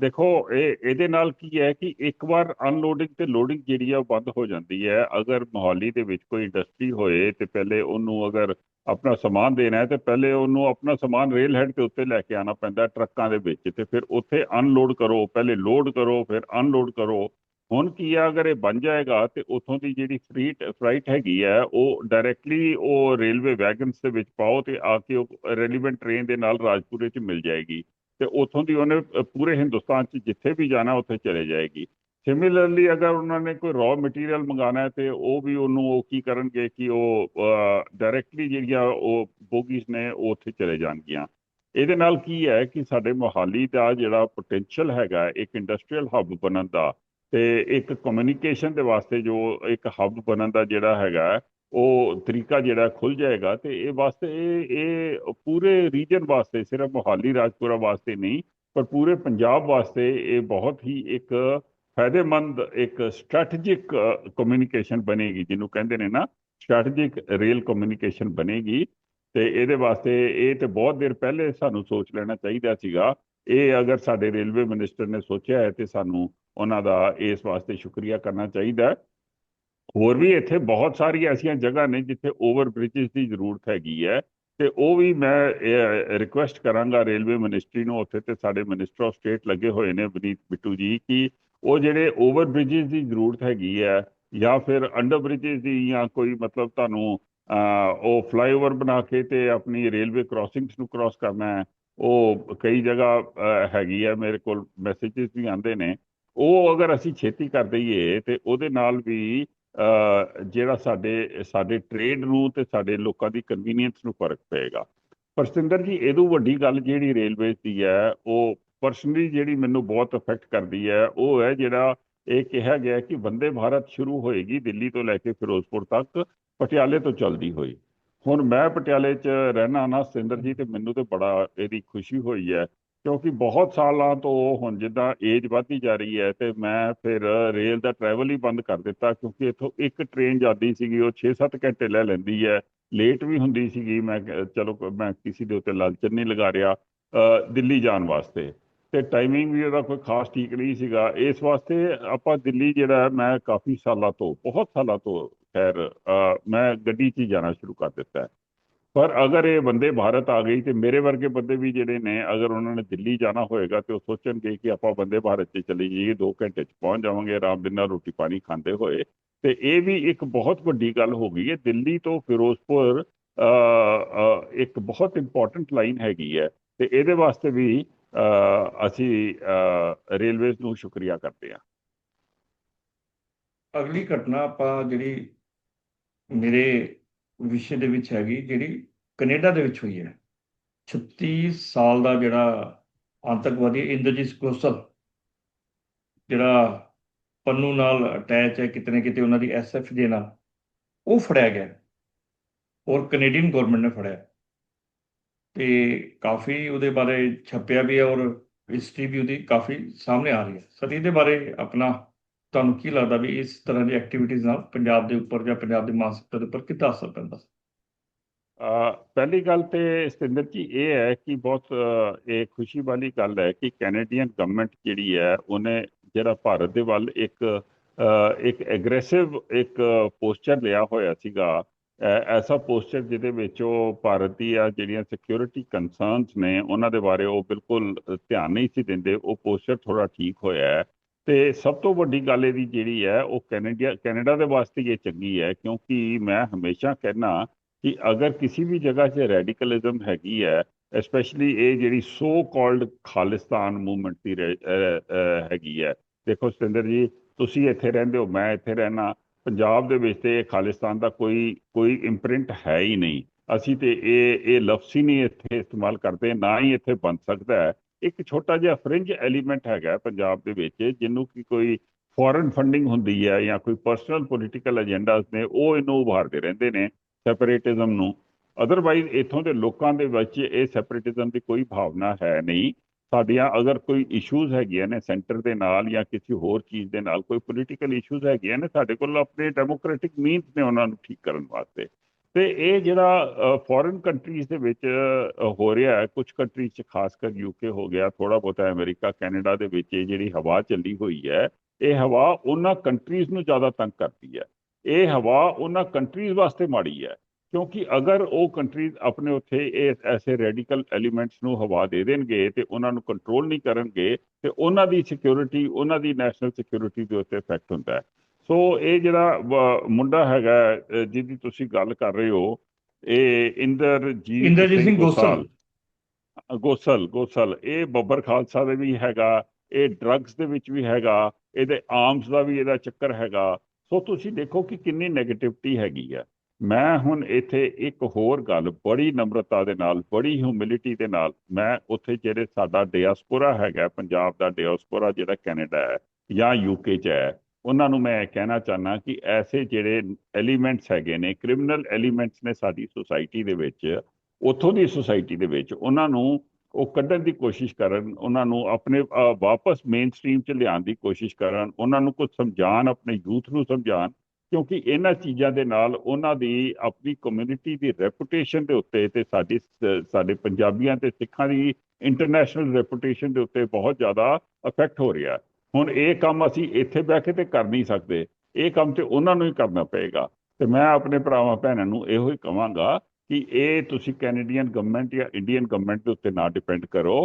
ਦੇਖੋ, ਇਹ, ਇਹਦੇ ਨਾਲ ਕੀ ਹੈ ਕਿ ਇੱਕ ਵਾਰ ਅਨਲੋਡਿੰਗ ਤੇ ਲੋਡਿੰਗ ਜਿਹੜੀ ਆ ਉਹ ਬੰਦ ਹੋ ਜਾਂਦੀ ਹੈ। ਅਗਰ ਮੋਹਾਲੀ ਦੇ ਵਿੱਚ ਕੋਈ ਇੰਡਸਟਰੀ ਹੋਏ ਤੇ ਪਹਿਲੇ ਉਹਨੂੰ ਅਗਰ ਆਪਣਾ ਸਮਾਨ ਦੇਣਾ ਹੈ ਤੇ ਪਹਿਲੇ ਉਹਨੂੰ ਆਪਣਾ ਸਮਾਨ ਰੇਲ ਹੈਡ ਦੇ ਉੱਤੇ ਲੈ ਕੇ ਆਉਣਾ ਪੈਂਦਾ ਟਰੱਕਾਂ ਦੇ ਵਿੱਚ ਤੇ ਫਿਰ ਉੱਥੇ ਅਨਲੋਡ ਕਰੋ, ਪਹਿਲੇ ਲੋਡ ਕਰੋ, ਫਿਰ ਅਨਲੋਡ ਕਰੋ। ਹੁਣ ਕੀ ਆ, ਅਗਰ ਇਹ ਬਣ ਜਾਏਗਾ ਤੇ ਉਥੋਂ ਦੀ ਜਿਹੜੀ ਫਰੀਟ ਫਲਾਈਟ ਹੈਗੀ ਹੈ, ਉਹ ਡਾਇਰੈਕਟਲੀ ਉਹ ਰੇਲਵੇ ਵੈਗਨਸ ਦੇ ਵਿੱਚ ਪਾਓ ਤੇ ਆ ਕੇ ਉਹ ਰੈਲੀਵੈਂਟ ਟ੍ਰੇਨ ਦੇ ਨਾਲ ਰਾਜਪੁਰੇ 'ਚ ਮਿਲ ਜਾਏਗੀ। ਤੇ ਉਥੋਂ ਦੀ ਉਹਨੇ ਪੂਰੇ ਹਿੰਦੁਸਤਾਨ 'ਚ ਜਿੱਥੇ ਵੀ ਜਾਣਾ ਉੱਥੇ ਚਲੇ ਜਾਏਗੀ। ਸਿਮਿਲਰਲੀ ਅਗਰ ਉਹਨਾਂ ਨੇ ਕੋਈ ਰॉ ਮਟੀਰੀਅਲ ਮੰਗਾਣਾ ਹੈ ਤੇ ਉਹ ਵੀ ਉਹਨੂੰ ਉਹ ਕੀ ਕਰਨਗੇ ਕਿ ਉਹ ਡਾਇਰੈਕਟਲੀ ਜਿਹੜੀਆਂ ਉਹ ਬੋਗੀਜ਼ ਨੇ ਉਹ ਉੱਥੇ ਚਲੇ ਜਾਣਗੀਆਂ। ਇਹਦੇ ਨਾਲ ਕੀ ਹੈ ਕਿ ਸਾਡੇ ਮੋਹਾਲੀ ਦਾ ਜਿਹੜਾ ਪੋਟੈਂਸ਼ੀਅਲ ਹੈਗਾ, ਇੱਕ ਇੰਡਸਟਰੀਅਲ ਹੱਬ ਬਣਨ ਦਾ ਤੇ ਇੱਕ ਕਮਿਊਨੀਕੇਸ਼ਨ ਦੇ ਵਾਸਤੇ ਜੋ ਇੱਕ ਹੱਬ ਬਣਨ ਦਾ ਜਿਹੜਾ ਹੈਗਾ ਉਹ ਤਰੀਕਾ ਜਿਹੜਾ ਖੁੱਲ ਜਾਏਗਾ ਤੇ ਇਹ ਵਾਸਤੇ ਇਹ ਇਹ ਪੂਰੇ ਰੀਜਨ ਵਾਸਤੇ ਸਿਰਫ ਮੋਹਾਲੀ, ਰਾਜਪੁਰਾ ਵਾਸਤੇ ਨਹੀਂ, ਪਰ ਪੂਰੇ ਪੰਜਾਬ ਵਾਸਤੇ ਇਹ ਬਹੁਤ ਹੀ ਇੱਕ ਫਾਇਦੇਮੰਦ, ਇੱਕ ਸਟ੍ਰੈਟੇਜਿਕ ਕਮਿਊਨੀਕੇਸ਼ਨ ਬਣੇਗੀ, ਜਿਹਨੂੰ ਕਹਿੰਦੇ ਨੇ ਨਾ, ਸਟ੍ਰੈਟੇਜਿਕ ਰੇਲ ਕਮਿਊਨੀਕੇਸ਼ਨ ਬਣੇਗੀ। ਤੇ ਇਹਦੇ ਵਾਸਤੇ ਇਹ ਤੇ ਬਹੁਤ ਦੇਰ ਪਹਿਲੇ ਸਾਨੂੰ ਸੋਚ ਲੈਣਾ ਚਾਹੀਦਾ ਸੀਗਾ। ਇਹ ਅਗਰ ਸਾਡੇ ਰੇਲਵੇ ਮਿਨਿਸਟਰ ਨੇ ਸੋਚਿਆ ਹੈ ਤੇ ਸਾਨੂੰ ਉਹਨਾਂ ਦਾ ਇਸ ਵਾਸਤੇ ਸ਼ੁਕਰੀਆ ਕਰਨਾ ਚਾਹੀਦਾ ਹੋਰ ਵੀ ਇੱਥੇ ਬਹੁਤ ਸਾਰੀਆਂ ਐਸੀਆਂ ਜਗ੍ਹਾ ਨੇ ਜਿੱਥੇ ਓਵਰ ਬ੍ਰਿਜਸ ਦੀ ਜ਼ਰੂਰਤ ਹੈਗੀ ਹੈ। ਤੇ ਉਹ ਵੀ ਮੈਂ ਰਿਕੁਐਸਟ ਕਰਾਂਗਾ ਰੇਲਵੇ ਮਿਨਿਸਟਰੀ ਨੂੰ, ਉੱਥੇ ਤੇ ਸਾਡੇ ਮਿਨਿਸਟਰ ਆਫ ਸਟੇਟ ਲੱਗੇ ਹੋਏ ਨੇ, ਬਨੀਤ ਬਿੱਟੂ ਜੀ, ਕਿ ਉਹ ਜਿਹੜੇ ਓਵਰ ਬ੍ਰਿਜਸ ਦੀ ਜ਼ਰੂਰਤ ਹੈਗੀ ਹੈ ਜਾਂ ਫਿਰ ਅੰਡਰ ਬ੍ਰਿਜਸ ਦੀ ਜਾਂ ਕੋਈ ਮਤਲਬ ਤੁਹਾਨੂੰ ਉਹ ਫਲਾਈਓਵਰ ਬਣਾ ਕੇ ਤੇ ਆਪਣੀ ਰੇਲਵੇ ਕ੍ਰਾਸਿੰਗਸ ਨੂੰ ਕ੍ਰਾਸ ਕਰਨਾ ਹੈ, ਉਹ ਕਈ ਜਗ੍ਹਾ ਹੈਗੀ ਹੈ, ਮੇਰੇ ਕੋਲ ਮੈਸੇजेस ਵੀ ਆਉਂਦੇ ਨੇ। ਉਹ ਅਗਰ ਅਸੀਂ ਛੇਤੀ ਕਰ ਦਈਏ ਤੇ ਉਹਦੇ ਨਾਲ ਵੀ ਜਿਹੜਾ ਸਾਡੇ ਸਾਡੇ ਟ੍ਰੇਡ ਨੂੰ ਤੇ ਸਾਡੇ ਲੋਕਾਂ ਦੀ ਕਨਵੀਨੀਅੰਸ ਨੂੰ ਫ਼ਰਕ ਪਏਗਾ। ਪਰ ਸਤਿੰਦਰ ਜੀ, ਇਹਦੋਂ ਵੱਡੀ ਗੱਲ ਜਿਹੜੀ ਰੇਲਵੇਜ਼ ਦੀ ਹੈ, ਉਹ ਪਰਸਨਲੀ ਜਿਹੜੀ ਮੈਨੂੰ ਬਹੁਤ ਅਫੈਕਟ ਕਰਦੀ ਹੈ, ਉਹ ਹੈ ਜਿਹੜਾ ਇਹ ਕਿਹਾ ਗਿਆ ਕਿ ਵੰਦੇ ਭਾਰਤ ਸ਼ੁਰੂ ਹੋਏਗੀ ਦਿੱਲੀ ਤੋਂ ਲੈ ਕੇ ਫਿਰੋਜ਼ਪੁਰ ਤੱਕ, ਪਟਿਆਲੇ ਤੋਂ ਚੱਲਦੀ ਹੋਈ। ਹੁਣ ਮੈਂ ਪਟਿਆਲੇ 'ਚ ਰਹਿਣਾ ਨਾ ਸਤਿੰਦਰ ਜੀ, ਤੇ ਮੈਨੂੰ ਤੇ ਬੜਾ ਇਹਦੀ ਖੁਸ਼ੀ ਹੋਈ ਹੈ ਕਿਉਂਕਿ ਬਹੁਤ ਸਾਲਾਂ ਤੋਂ ਹੁਣ ਜਿੱਦਾਂ ਏਜ ਵੱਧਦੀ ਜਾ ਰਹੀ ਹੈ ਤੇ ਮੈਂ ਫਿਰ ਰੇਲ ਦਾ ਟਰੈਵਲ ਹੀ ਬੰਦ ਕਰ ਦਿੱਤਾ ਕਿਉਂਕਿ ਇੱਥੋਂ ਇੱਕ ਟ੍ਰੇਨ ਜਾਂਦੀ ਸੀਗੀ, ਉਹ 6-7 ਘੰਟੇ ਲੈ ਲੈਂਦੀ ਹੈ। ਲੇਟ ਵੀ ਹੁੰਦੀ ਸੀਗੀ, ਮੈਂ ਚਲੋ ਮੈਂ ਕਿਸੇ ਦੇ ਉੱਤੇ ਲਾਲਚ ਨਹੀਂ ਲਗਾ ਰਿਹਾ ਦਿੱਲੀ ਜਾਣ ਵਾਸਤੇ। ਤੇ ਟਾਈਮਿੰਗ ਵੀ ਉਹਦਾ ਕੋਈ ਖਾਸ ਠੀਕ ਨਹੀਂ ਸੀਗਾ। ਇਸ ਵਾਸਤੇ ਆਪਾਂ ਦਿੱਲੀ ਜਿਹੜਾ ਮੈਂ ਕਾਫੀ ਸਾਲਾਂ ਤੋਂ, ਬਹੁਤ ਸਾਲਾਂ ਤੋਂ ਖੈਰ ਮੈਂ ਗੱਡੀ 'ਚ ਹੀ ਜਾਣਾ ਸ਼ੁਰੂ ਕਰ ਦਿੱਤਾ ਹੈ। ਪਰ ਅਗਰ ਇਹ ਬੰਦੇ ਭਾਰਤ ਆ ਗਈ ਤੇ ਮੇਰੇ ਵਰਗੇ ਬੰਦੇ ਵੀ ਜਿਹੜੇ ਨੇ, ਅਗਰ ਉਹਨਾਂ ਨੇ ਦਿੱਲੀ ਜਾਣਾ ਹੋਏਗਾ ਤੇ ਉਹ ਸੋਚਣਗੇ ਕਿ ਆਪਾਂ ਬੰਦੇ ਭਾਰਤ 'ਚ ਚਲੀ ਜਾਈਏ 2 ਘੰਟੇ 'ਚ ਪਹੁੰਚ ਜਾਵਾਂਗੇ, ਆਰਾਮ ਦੇ ਨਾਲ ਰੋਟੀ ਪਾਣੀ ਖਾਂਦੇ ਹੋਏ। ਤੇ ਇਹ ਵੀ ਇੱਕ ਬਹੁਤ ਵੱਡੀ ਗੱਲ ਹੋ ਗਈ ਹੈ। ਦਿੱਲੀ ਤੋਂ ਫਿਰੋਜ਼ਪੁਰ ਇੱਕ ਬਹੁਤ ਇੰਪੋਰਟੈਂਟ ਲਾਈਨ ਹੈਗੀ ਹੈ। ਤੇ ਇਹਦੇ ਵਾਸਤੇ ਵੀ ਅਸੀਂ ਰੇਲਵੇਜ਼ ਨੂੰ ਸ਼ੁਕਰੀਆ ਕਰਦੇ ਹਾਂ। ਅਗਲੀ ਘਟਨਾ ਆਪਾਂ ਜਿਹੜੀ ਮੇਰੇ ਵਿਸ਼ੇ ਦੇ ਵਿੱਚ ਹੈਗੀ, ਜਿਹੜੀ ਕੈਨੇਡਾ ਦੇ ਵਿੱਚ ਹੋਈ ਹੈ। 36 ਸਾਲ ਦਾ ਜਿਹੜਾ ਆਤੰਕਵਾਦੀ ਇੰਦਰਜੀਤ ਗੋਸਲ ਜਿਹੜਾ ਪੰਨੂ ਨਾਲ ਅਟੈਚ ਹੈ, ਕਿਤੇ ਨਾ ਕਿਤੇ ਉਹਨਾਂ ਦੀ ਐਸਐਫ ਦੇ ਨਾਲ, ਉਹ ਫੜਿਆ ਗਿਆ। ਔਰ ਕੈਨੇਡੀਅਨ ਗਵਰਨਮੈਂਟ ਨੇ ਫੜਿਆ। ਤੇ ਕਾਫੀ ਉਹਦੇ ਬਾਰੇ ਛਪਿਆ ਵੀ ਹੈ ਔਰ ਹਿਸਟਰੀ ਵੀ ਉਹਦੀ ਕਾਫੀ ਸਾਹਮਣੇ ਆ ਰਹੀ ਹੈ। ਸਰ, ਇਹਦੇ ਬਾਰੇ ਆਪਣਾ ਤੁਹਾਨੂੰ ਕੀ ਲੱਗਦਾ ਵੀ ਇਸ ਤਰ੍ਹਾਂ ਦੀ ਐਕਟੀਵਿਟੀਜ਼ ਨਾਲ ਪੰਜਾਬ ਦੇ ਉੱਪਰ ਜਾਂ ਪੰਜਾਬ ਦੀ ਮਾਨਸਿਕਤਾ ਦੇ ਉੱਪਰ ਕਿੱਦਾਂ ਅਸਰ ਪੈਂਦਾ ਅ, ਪਹਿਲੀ ਗੱਲ ਤੇ ਸਤਿੰਦਰ ਜੀ ਇਹ ਹੈ ਕਿ ਬਹੁਤ ਇਹ ਖੁਸ਼ੀ ਵਾਲੀ ਗੱਲ ਹੈ ਕਿ ਕੈਨੇਡੀਅਨ ਗਵਰਨਮੈਂਟ ਜਿਹੜੀ ਹੈ ਉਹਨੇ ਜਿਹੜਾ ਭਾਰਤ ਦੇ ਵੱਲ ਇੱਕ ਇੱਕ ਐਗਰੈਸਿਵ ਇੱਕ ਪੋਸਚਰ ਲਿਆ ਹੋਇਆ ਸੀਗਾ। ਐਸਾ ਪੋਸਚਰ ਜਿਹਦੇ ਵਿੱਚ ਉਹ ਭਾਰਤ ਦੀਆਂ ਜਿਹੜੀਆਂ ਸਿਕਿਉਰਿਟੀ ਕੰਸਰਨਸ ਨੇ ਉਹਨਾਂ ਦੇ ਬਾਰੇ ਉਹ ਬਿਲਕੁਲ ਧਿਆਨ ਨਹੀਂ ਸੀ ਦਿੰਦੇ। ਉਹ ਪੋਸਚਰ ਥੋੜਾ ਠੀਕ ਹੋਇਆ ਹੈ। ਤੇ ਸਭ ਤੋਂ ਵੱਡੀ ਗੱਲ ਇਹਦੀ ਜਿਹੜੀ ਹੈ, ਉਹ ਕੈਨੇਡਾ ਕੈਨੇਡਾ ਦੇ ਵਾਸਤੇ ਇਹ ਚੰਗੀ ਹੈ, ਕਿਉਂਕਿ ਮੈਂ ਹਮੇਸ਼ਾ ਕਹਿਣਾ ਕਿ ਅਗਰ ਕਿਸੇ ਵੀ ਜਗ੍ਹਾ 'ਚ ਰੈਡੀਕਲਿਜ਼ਮ ਹੈਗੀ ਹੈ ਸਪੈਸ਼ਲੀ ਇਹ ਜਿਹੜੀ ਸੋ ਕਾਲਡ ਖਾਲਿਸਤਾਨ ਮੂਵਮੈਂਟ ਦੀ ਰਹਿ- ਹੈਗੀ ਹੈ। ਦੇਖੋ ਸਤਿੰਦਰ ਜੀ, ਤੁਸੀਂ ਇੱਥੇ ਰਹਿੰਦੇ ਹੋ, ਮੈਂ ਇੱਥੇ ਰਹਿਣਾ ਪੰਜਾਬ ਦੇ ਵਿੱਚ ਤੇ ਇਹ ਖਾਲਿਸਤਾਨ ਦਾ ਕੋਈ ਕੋਈ ਇੰਪ੍ਰਿੰਟ ਹੈ ਹੀ ਨਹੀਂ। ਅਸੀਂ ਤੇ ਇਹ ਇਹ ਲਫ਼ਜ਼ ਹੀ ਨਹੀਂ ਇੱਥੇ ਇਸਤੇਮਾਲ ਕਰਦੇ, ਨਾ ਹੀ ਇੱਥੇ ਬਣ ਸਕਦਾ ਹੈ। ਇੱਕ ਛੋਟਾ ਜਿਹਾ ਫ੍ਰਿੰਜ ਐਲੀਮੈਂਟ ਹੈਗਾ ਪੰਜਾਬ ਦੇ ਵਿੱਚ, ਜਿਹਨੂੰ ਕਿ ਕੋਈ ਫੋਰਨ ਫੰਡਿੰਗ ਹੁੰਦੀ ਹੈ ਜਾਂ ਕੋਈ ਪਰਸਨਲ ਪੋਲੀਟੀਕਲ ਏਜੰਡਾਸ ਨੇ, ਉਹ ਇਹਨੂੰ ਉਭਾਰਦੇ ਰਹਿੰਦੇ ਨੇ ਸੈਪਰੇਟਿਜ਼ਮ ਨੂੰ। ਅਦਰਵਾਈਜ਼ ਇਥੋਂ ਦੇ ਲੋਕਾਂ ਦੇ ਵਿੱਚ ਇਹ ਸੈਪਰੇਟਿਜ਼ਮ ਦੀ ਕੋਈ ਭਾਵਨਾ ਹੈ ਨਹੀਂ। ਸਾਡੀਆਂ ਅਗਰ ਕੋਈ ਇਸ਼ੂਜ਼ ਹੈਗੀਆਂ ਨੇ ਸੈਂਟਰ ਦੇ ਨਾਲ ਜਾਂ ਕਿਸੇ ਹੋਰ ਚੀਜ਼ ਦੇ ਨਾਲ, ਕੋਈ ਪੋਲੀਟੀਕਲ ਇਸ਼ੂਜ਼ ਹੈਗੀਆਂ ਨੇ, ਸਾਡੇ ਕੋਲ ਆਪਣੇ ਡੈਮੋਕ੍ਰੈਟਿਕ ਮੀਨਸ ਨੇ ਉਹਨਾਂ ਨੂੰ ਠੀਕ ਕਰਨ ਵਾਸਤੇ। ਤੇ ਇਹ ਜਿਹੜਾ ਫੋਰਨ ਕੰਟਰੀਜ਼ ਦੇ ਵਿੱਚ ਹੋ ਰਿਹਾ ਹੈ ਕੁਝ ਕੰਟਰੀਜ਼ ਚ ਖਾਸ ਕਰ ਯੂਕੇ ਹੋ ਗਿਆ ਥੋੜਾ ਬਹੁਤਾ ਅਮਰੀਕਾ, ਕੈਨੇਡਾ ਦੇ ਵਿੱਚ ਇਹ ਜਿਹੜੀ ਹਵਾ ਚੱਲੀ ਹੋਈ ਹੈ, ਇਹ ਹਵਾ ਉਹਨਾਂ ਕੰਟਰੀਜ਼ ਨੂੰ ਜ਼ਿਆਦਾ ਤੰਗ ਕਰਦੀ ਹੈ। ਇਹ ਹਵਾ ਉਹਨਾਂ ਕੰਟਰੀਜ਼ ਵਾਸਤੇ ਮਾੜੀ ਹੈ, ਕਿਉਂਕਿ ਅਗਰ ਉਹ ਕੰਟਰੀਜ਼ ਆਪਣੇ ਉੱਥੇ ਇਹ ਐਸੇ ਰੈਡੀਕਲ ਐਲੀਮੈਂਟਸ ਨੂੰ ਹਵਾ ਦੇ ਦੇਣਗੇ ਤੇ ਉਹਨਾਂ ਨੂੰ ਕੰਟਰੋਲ ਨਹੀਂ ਕਰਨਗੇ, ਤੇ ਉਹਨਾਂ ਦੀ ਸਿਕਿਉਰਿਟੀ ਉਹਨਾਂ ਦੀ ਨੈਸ਼ਨਲ ਸਿਕਿਉਰਿਟੀ ਦੇ ਉੱਤੇ ਇਫੈਕਟ ਹੁੰਦਾ ਹੈ। ਸੋ ਇਹ ਜਿਹੜਾ ਮੁੰਡਾ ਹੈਗਾ ਜਿਹਦੀ ਤੁਸੀਂ ਗੱਲ ਕਰ ਰਹੇ ਹੋ ਇਹ ਇੰਦਰਜੀਤ ਇੰਦਰਜੀਤ ਸਿੰਘ ਗੋਸਲ। ਗੋਸਲ। ਗੋਸਲ ਇਹ ਬੱਬਰ ਖਾਲਸਾ ਦੇ ਵੀ ਹੈਗਾ ਇਹ ਡਰੱਗਸ ਦੇ ਵਿੱਚ ਵੀ ਹੈਗਾ ਇਹਦੇ ਆਰਮਸ ਦਾ ਵੀ ਇਹਦਾ ਚੱਕਰ ਹੈਗਾ। ਸੋ ਤੁਸੀਂ ਦੇਖੋ ਕਿ ਕਿੰਨੀ 네ਗੇਟਿਵਿਟੀ ਹੈਗੀ ਆ। ਮੈਂ ਹੁਣ ਇੱਥੇ ਇੱਕ ਹੋਰ ਗੱਲ ਬੜੀ ਨਮਰਤਾ ਦੇ ਨਾਲ ਬੜੀ ਹਿਊਮਿਲਿਟੀ ਦੇ ਨਾਲ ਮੈਂ ਉੱਥੇ ਜਿਹੜੇ ਸਾਡਾ ਡਿਆਸਪੋਰਾ ਹੈਗਾ ਪੰਜਾਬ ਦਾ ਡਿਆਸਪੋਰਾ ਜਿਹੜਾ ਕੈਨੇਡਾ ਹੈ ਜਾਂ ਯੂਕੇ 'ਚ ਹੈ ਉਹਨਾਂ ਨੂੰ ਮੈਂ ਇਹ ਕਹਿਣਾ ਚਾਹਨਾ ਕਿ ਐਸੇ ਜਿਹੜੇ ਐਲੀਮੈਂਟਸ ਹੈਗੇ ਨੇ, ਕ੍ਰਿਮੀਨਲ ਐਲੀਮੈਂਟਸ ਨੇ ਸਾਡੀ ਸੁਸਾਇਟੀ ਦੇ ਵਿੱਚ, ਉੱਥੋਂ ਦੀ ਸੁਸਾਇਟੀ ਦੇ ਵਿੱਚ, ਉਹਨਾਂ ਨੂੰ ਉਹ ਕੱਢਣ ਦੀ ਕੋਸ਼ਿਸ਼ ਕਰਨ, ਉਹਨਾਂ ਨੂੰ ਆਪਣੇ ਵਾਪਸ ਮੇਨ ਸਟ੍ਰੀਮ 'ਚ ਲਿਆਉਣ ਦੀ ਕੋਸ਼ਿਸ਼ ਕਰਨ, ਉਹਨਾਂ ਨੂੰ ਕੁਝ ਸਮਝਾਣ ਆਪਣੇ ਯੂਥ ਨੂੰ ਸਮਝਾਣ ਕਿਉਂਕਿ ਇਹਨਾਂ ਚੀਜ਼ਾਂ ਦੇ ਨਾਲ ਉਹਨਾਂ ਦੀ ਆਪਣੀ ਕਮਿਊਨਿਟੀ ਦੀ ਰੈਪੂਟੇਸ਼ਨ ਦੇ ਉੱਤੇ ਤੇ ਸਾਡੀ ਸਾਡੇ ਪੰਜਾਬੀਆਂ ਤੇ ਸਿੱਖਾਂ ਦੀ ਇੰਟਰਨੈਸ਼ਨਲ ਰੈਪੂਟੇਸ਼ਨ ਦੇ ਉੱਤੇ ਬਹੁਤ ਜ਼ਿਆਦਾ ਇਫੈਕਟ ਹੋ ਰਿਹਾ। ਹੁਣ ਇਹ ਕੰਮ ਅਸੀਂ ਇੱਥੇ ਬਹਿ ਕੇ ਤੇ ਕਰ ਨਹੀਂ ਸਕਦੇ। ਇਹ ਕੰਮ ਤੇ ਉਹਨਾਂ ਨੂੰ ਹੀ ਕਰਨਾ ਪਏਗਾ। ਤੇ ਮੈਂ ਆਪਣੇ ਭਰਾਵਾਂ ਭੈਣਾਂ ਨੂੰ ਇਹੋ ਹੀ ਕਹਾਂਗਾ ਕਿ ਇਹ ਤੁਸੀਂ ਕੈਨੇਡੀਅਨ ਗਵਰਨਮੈਂਟ ਜਾਂ ਇੰਡੀਅਨ ਗਵਰਨਮੈਂਟ ਦੇ ਉੱਤੇ ਨਾ ਡਿਪੈਂਡ ਕਰੋ।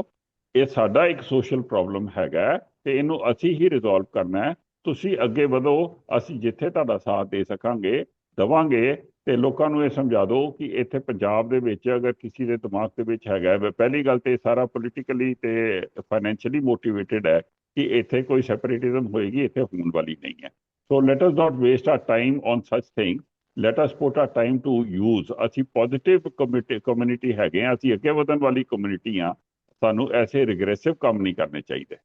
ਇਹ ਸਾਡਾ ਇੱਕ ਸੋਸ਼ਲ ਪ੍ਰੋਬਲਮ ਹੈਗਾ ਹੈ ਤੇ ਇਹਨੂੰ ਅਸੀਂ ਹੀ ਰਿਜ਼ੋਲਵ ਕਰਨਾ ਹੈ। ਤੁਸੀਂ ਅੱਗੇ ਵਧੋ ਅਸੀਂ ਜਿੱਥੇ ਤੁਹਾਡਾ ਸਾਥ ਦੇ ਸਕਾਂਗੇ ਦਵਾਂਗੇ ਤੇ ਲੋਕਾਂ ਨੂੰ ਇਹ ਸਮਝਾ ਦਿਓ ਕਿ ਇੱਥੇ ਪੰਜਾਬ ਦੇ ਵਿੱਚ ਅਗਰ ਕਿਸੇ ਦੇ ਦਿਮਾਗ ਦੇ ਵਿੱਚ ਹੈਗਾ ਹੈ, ਪਹਿਲੀ ਗੱਲ ਤੇ ਇਹ ਸਾਰਾ ਪੋਲੀਟੀਕਲੀ ਤੇ ਫਾਈਨੈਂਸ਼ੀਅਲੀ ਮੋਟੀਵੇਟਿਡ ਹੈ। ਕਿ ਇੱਥੇ ਕੋਈ ਸੈਪਰੇਟਿਜ਼ਮ ਹੋਏਗੀ, ਇੱਥੇ ਹੋਣ ਵਾਲੀ ਨਹੀਂ ਹੈ। So let us not waste our time on such things let us put our time to use ਅਸੀਂ ਪੋਜ਼ਿਟਿਵ ਕਮਿਊਨਿਟੀ ਹੈਗੇ ਹਾਂ, ਅਸੀਂ ਅੱਗੇ ਵਧਣ ਵਾਲੀ ਕਮਿਊਨਿਟੀ ਆ ਸਾਨੂੰ ਐਸੇ ਰਿਗਰੈਸਿਵ ਕੰਮ ਨਹੀਂ ਕਰਨੇ ਚਾਹੀਦੇ।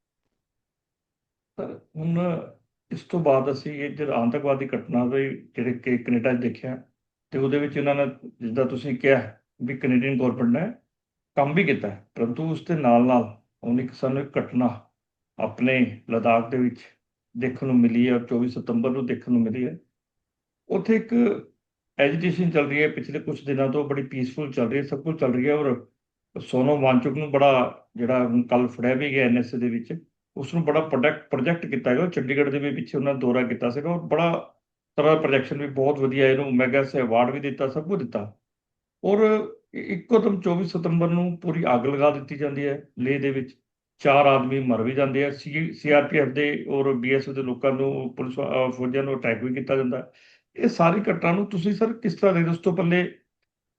ਹੁਣ ਇਸ ਤੋਂ ਬਾਅਦ ਅਸੀਂ ਇਹ ਜਿਹੜਾ ਆਤੰਕਵਾਦੀ ਘਟਨਾ ਦੇ ਜਿਹੜੇ ਕਿ ਕੈਨੇਡਾ 'ਚ ਦੇਖਿਆ, ਤੇ ਉਹਦੇ ਵਿੱਚ ਇਹਨਾਂ ਨੇ ਜਿੱਦਾਂ ਤੁਸੀਂ ਕਿਹਾ ਵੀ ਕੈਨੇਡੀਅਨ ਗਵਰਨਮੈਂਟ ਨੇ ਕੰਮ ਵੀ ਕੀਤਾ ਪਰੰਤੂ ਉਸ ਦੇ ਨਾਲ ਨਾਲ ਹੁਣ ਇੱਕ ਸਾਨੂੰ ਇੱਕ ਘਟਨਾ ਆਪਣੇ ਲਦਾਖ ਦੇ ਵਿੱਚ ਦੇਖਣ ਨੂੰ ਮਿਲੀ ਹੈ, ਔਰ 24 ਸਤੰਬਰ ਨੂੰ ਦੇਖਣ ਨੂੰ ਮਿਲੀ ਹੈ। ਉੱਥੇ ਇੱਕ ਐਜੀਟੇਸ਼ਨ ਚੱਲ ਰਹੀ ਹੈ, ਪਿਛਲੇ ਕੁਝ ਦਿਨਾਂ ਤੋਂ ਬੜੀ ਪੀਸਫੁਲ ਚੱਲ ਰਹੀ ਹੈ, ਸਭ ਕੁਝ ਚੱਲ ਰਹੀ ਹੈ, ਔਰ ਸੋਨੋ ਵਾਂਚੁਕ ਨੂੰ ਬੜਾ ਜਿਹੜਾ ਹੁਣ ਕੱਲ ਫੜਿਆ ਵੀ ਗਿਆ ਐਨਐਸਏ ਦੇ ਵਿੱਚ ਉਸ ਨੂੰ ਬੜਾ ਪ੍ਰੋਡਕਟ ਪ੍ਰੋਜੈਕਟ ਕੀਤਾ ਗਿਆ, ਉਹ ਚੰਡੀਗੜ੍ਹ ਦੇ ਵੀ ਪਿੱਛੇ ਉਹਨਾਂ ਨੇ ਦੌਰਾ ਕੀਤਾ ਸੀਗਾ, ਔਰ ਬੜਾ ਤਰ੍ਹਾਂ ਦਾ ਪ੍ਰੋਜੈਕਸ਼ਨ ਵੀ ਬਹੁਤ ਵਧੀਆ ਇਹਨੂੰ ਮੈਗਾ ਸੇ ਅਵਾਰਡ ਵੀ ਦਿੱਤਾ, ਸਭ ਕੁਝ ਦਿੱਤਾ। ਔਰ ਇੱਕੋ ਦਮ 24 ਸਤੰਬਰ ਨੂੰ ਪੂਰੀ ਅੱਗ ਲਗਾ ਦਿੱਤੀ ਜਾਂਦੀ ਹੈ, ਲੇਹ ਦੇ ਵਿੱਚ। ਚਾਰ ਆਦਮੀ ਮਰ ਵੀ ਜਾਂਦੇ ਆ। ਸੀਆਰਪੀਐਫ ਦੇ ਔਰ ਬੀਐਸਐਫ ਦੇ ਲੋਕਾਂ ਨੂੰ ਪੁਲਿਸ ਫੌਜਾਂ ਨੂੰ ਅਟੈਕ ਵੀ ਕੀਤਾ ਜਾਂਦਾ। ਇਹ ਸਾਰੀ ਘਟਨਾ ਨੂੰ ਤੁਸੀਂ ਸਰ ਕਿਸ ਤਰ੍ਹਾਂ ਦੇ ਹੋ? ਉਸ ਤੋਂ ਪਹਿਲੇ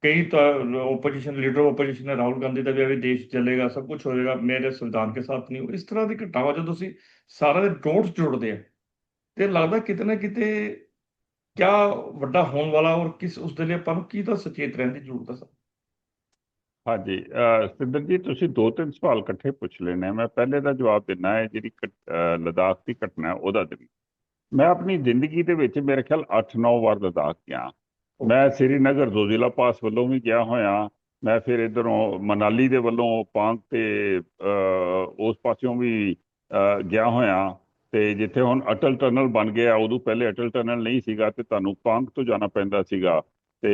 ਕਈ ਤਾਂ opposition leader opposition Rahul Gandhi ਦਾ ਵੀ ਆ ਵੀ ਦੇਸ਼ ਚੱਲੇਗਾ ਸਭ ਕੁਝ ਹੋਏਗਾ, ਮੇਰੇ ਸੰਵਿਧਾਨ ਕੇ ਸਾਥ ਨਹੀਂ। ਇਸ ਤਰ੍ਹਾਂ ਦੀ ਘਟਨਾਵਾਂ ਜਦੋਂ ਤੁਸੀਂ ਸਾਰਿਆਂ ਦੇ ਡੋਟਸ ਜੋੜਦੇ ਆ, ਤੇ ਲੱਗਦਾ ਕਿਤੇ ਨਾ ਕਿਤੇ ਕਿਆ ਵੱਡਾ ਹੋਣ ਵਾਲਾ ਔਰ ਕਿਸ, ਉਸ ਦੇ ਲਈ ਆਪਾਂ ਨੂੰ ਕੀ ਤਾਂ ਸਚੇਤ ਰਹਿਣ ਦੀ ਜ਼ਰੂਰਤ ਹੈ ਸਰ? ਹਾਂਜੀ ਅਹ ਸਤਿੰਦਰ ਜੀ ਤੁਸੀਂ ਦੋ ਤਿੰਨ ਸਵਾਲ ਇਕੱਠੇ ਪੁੱਛ ਲੈਣੇ ਮੈਂ ਪਹਿਲੇ ਦਾ ਜਵਾਬ ਦਿੰਨਾ ਹੈ ਜਿਹੜੀ ਲਦਾਖ ਦੀ ਘਟਨਾ ਹੈ ਉਹਦਾ ਦਿਨ ਮੈਂ ਆਪਣੀ ਜ਼ਿੰਦਗੀ ਦੇ ਵਿੱਚ ਮੇਰੇ ਖਿਆਲ 8-9 ਵਾਰ ਲਦਾਖ ਗਿਆ। ਮੈਂ ਸ੍ਰੀਨਗਰ ਜ਼ੋਜ਼ਿਲਾ ਪਾਸ ਵੱਲੋਂ ਵੀ ਗਿਆ ਹੋਇਆ। ਮੈਂ ਫਿਰ ਇਧਰੋਂ ਮਨਾਲੀ ਦੇ ਵੱਲੋਂ ਪਾਂਗ ਤੇ ਉਸ ਪਾਸਿਓਂ ਵੀ ਗਿਆ ਹੋਇਆ। ਤੇ ਜਿੱਥੇ ਹੁਣ ਅਟਲ ਟਨਲ ਬਣ ਗਿਆ ਉਦੋਂ ਪਹਿਲੇ ਅਟਲ ਟਨਲ ਨਹੀਂ ਸੀਗਾ ਤੇ ਤੁਹਾਨੂੰ ਪਾਂਗ ਤੋਂ ਜਾਣਾ ਪੈਂਦਾ ਸੀਗਾ। ਤੇ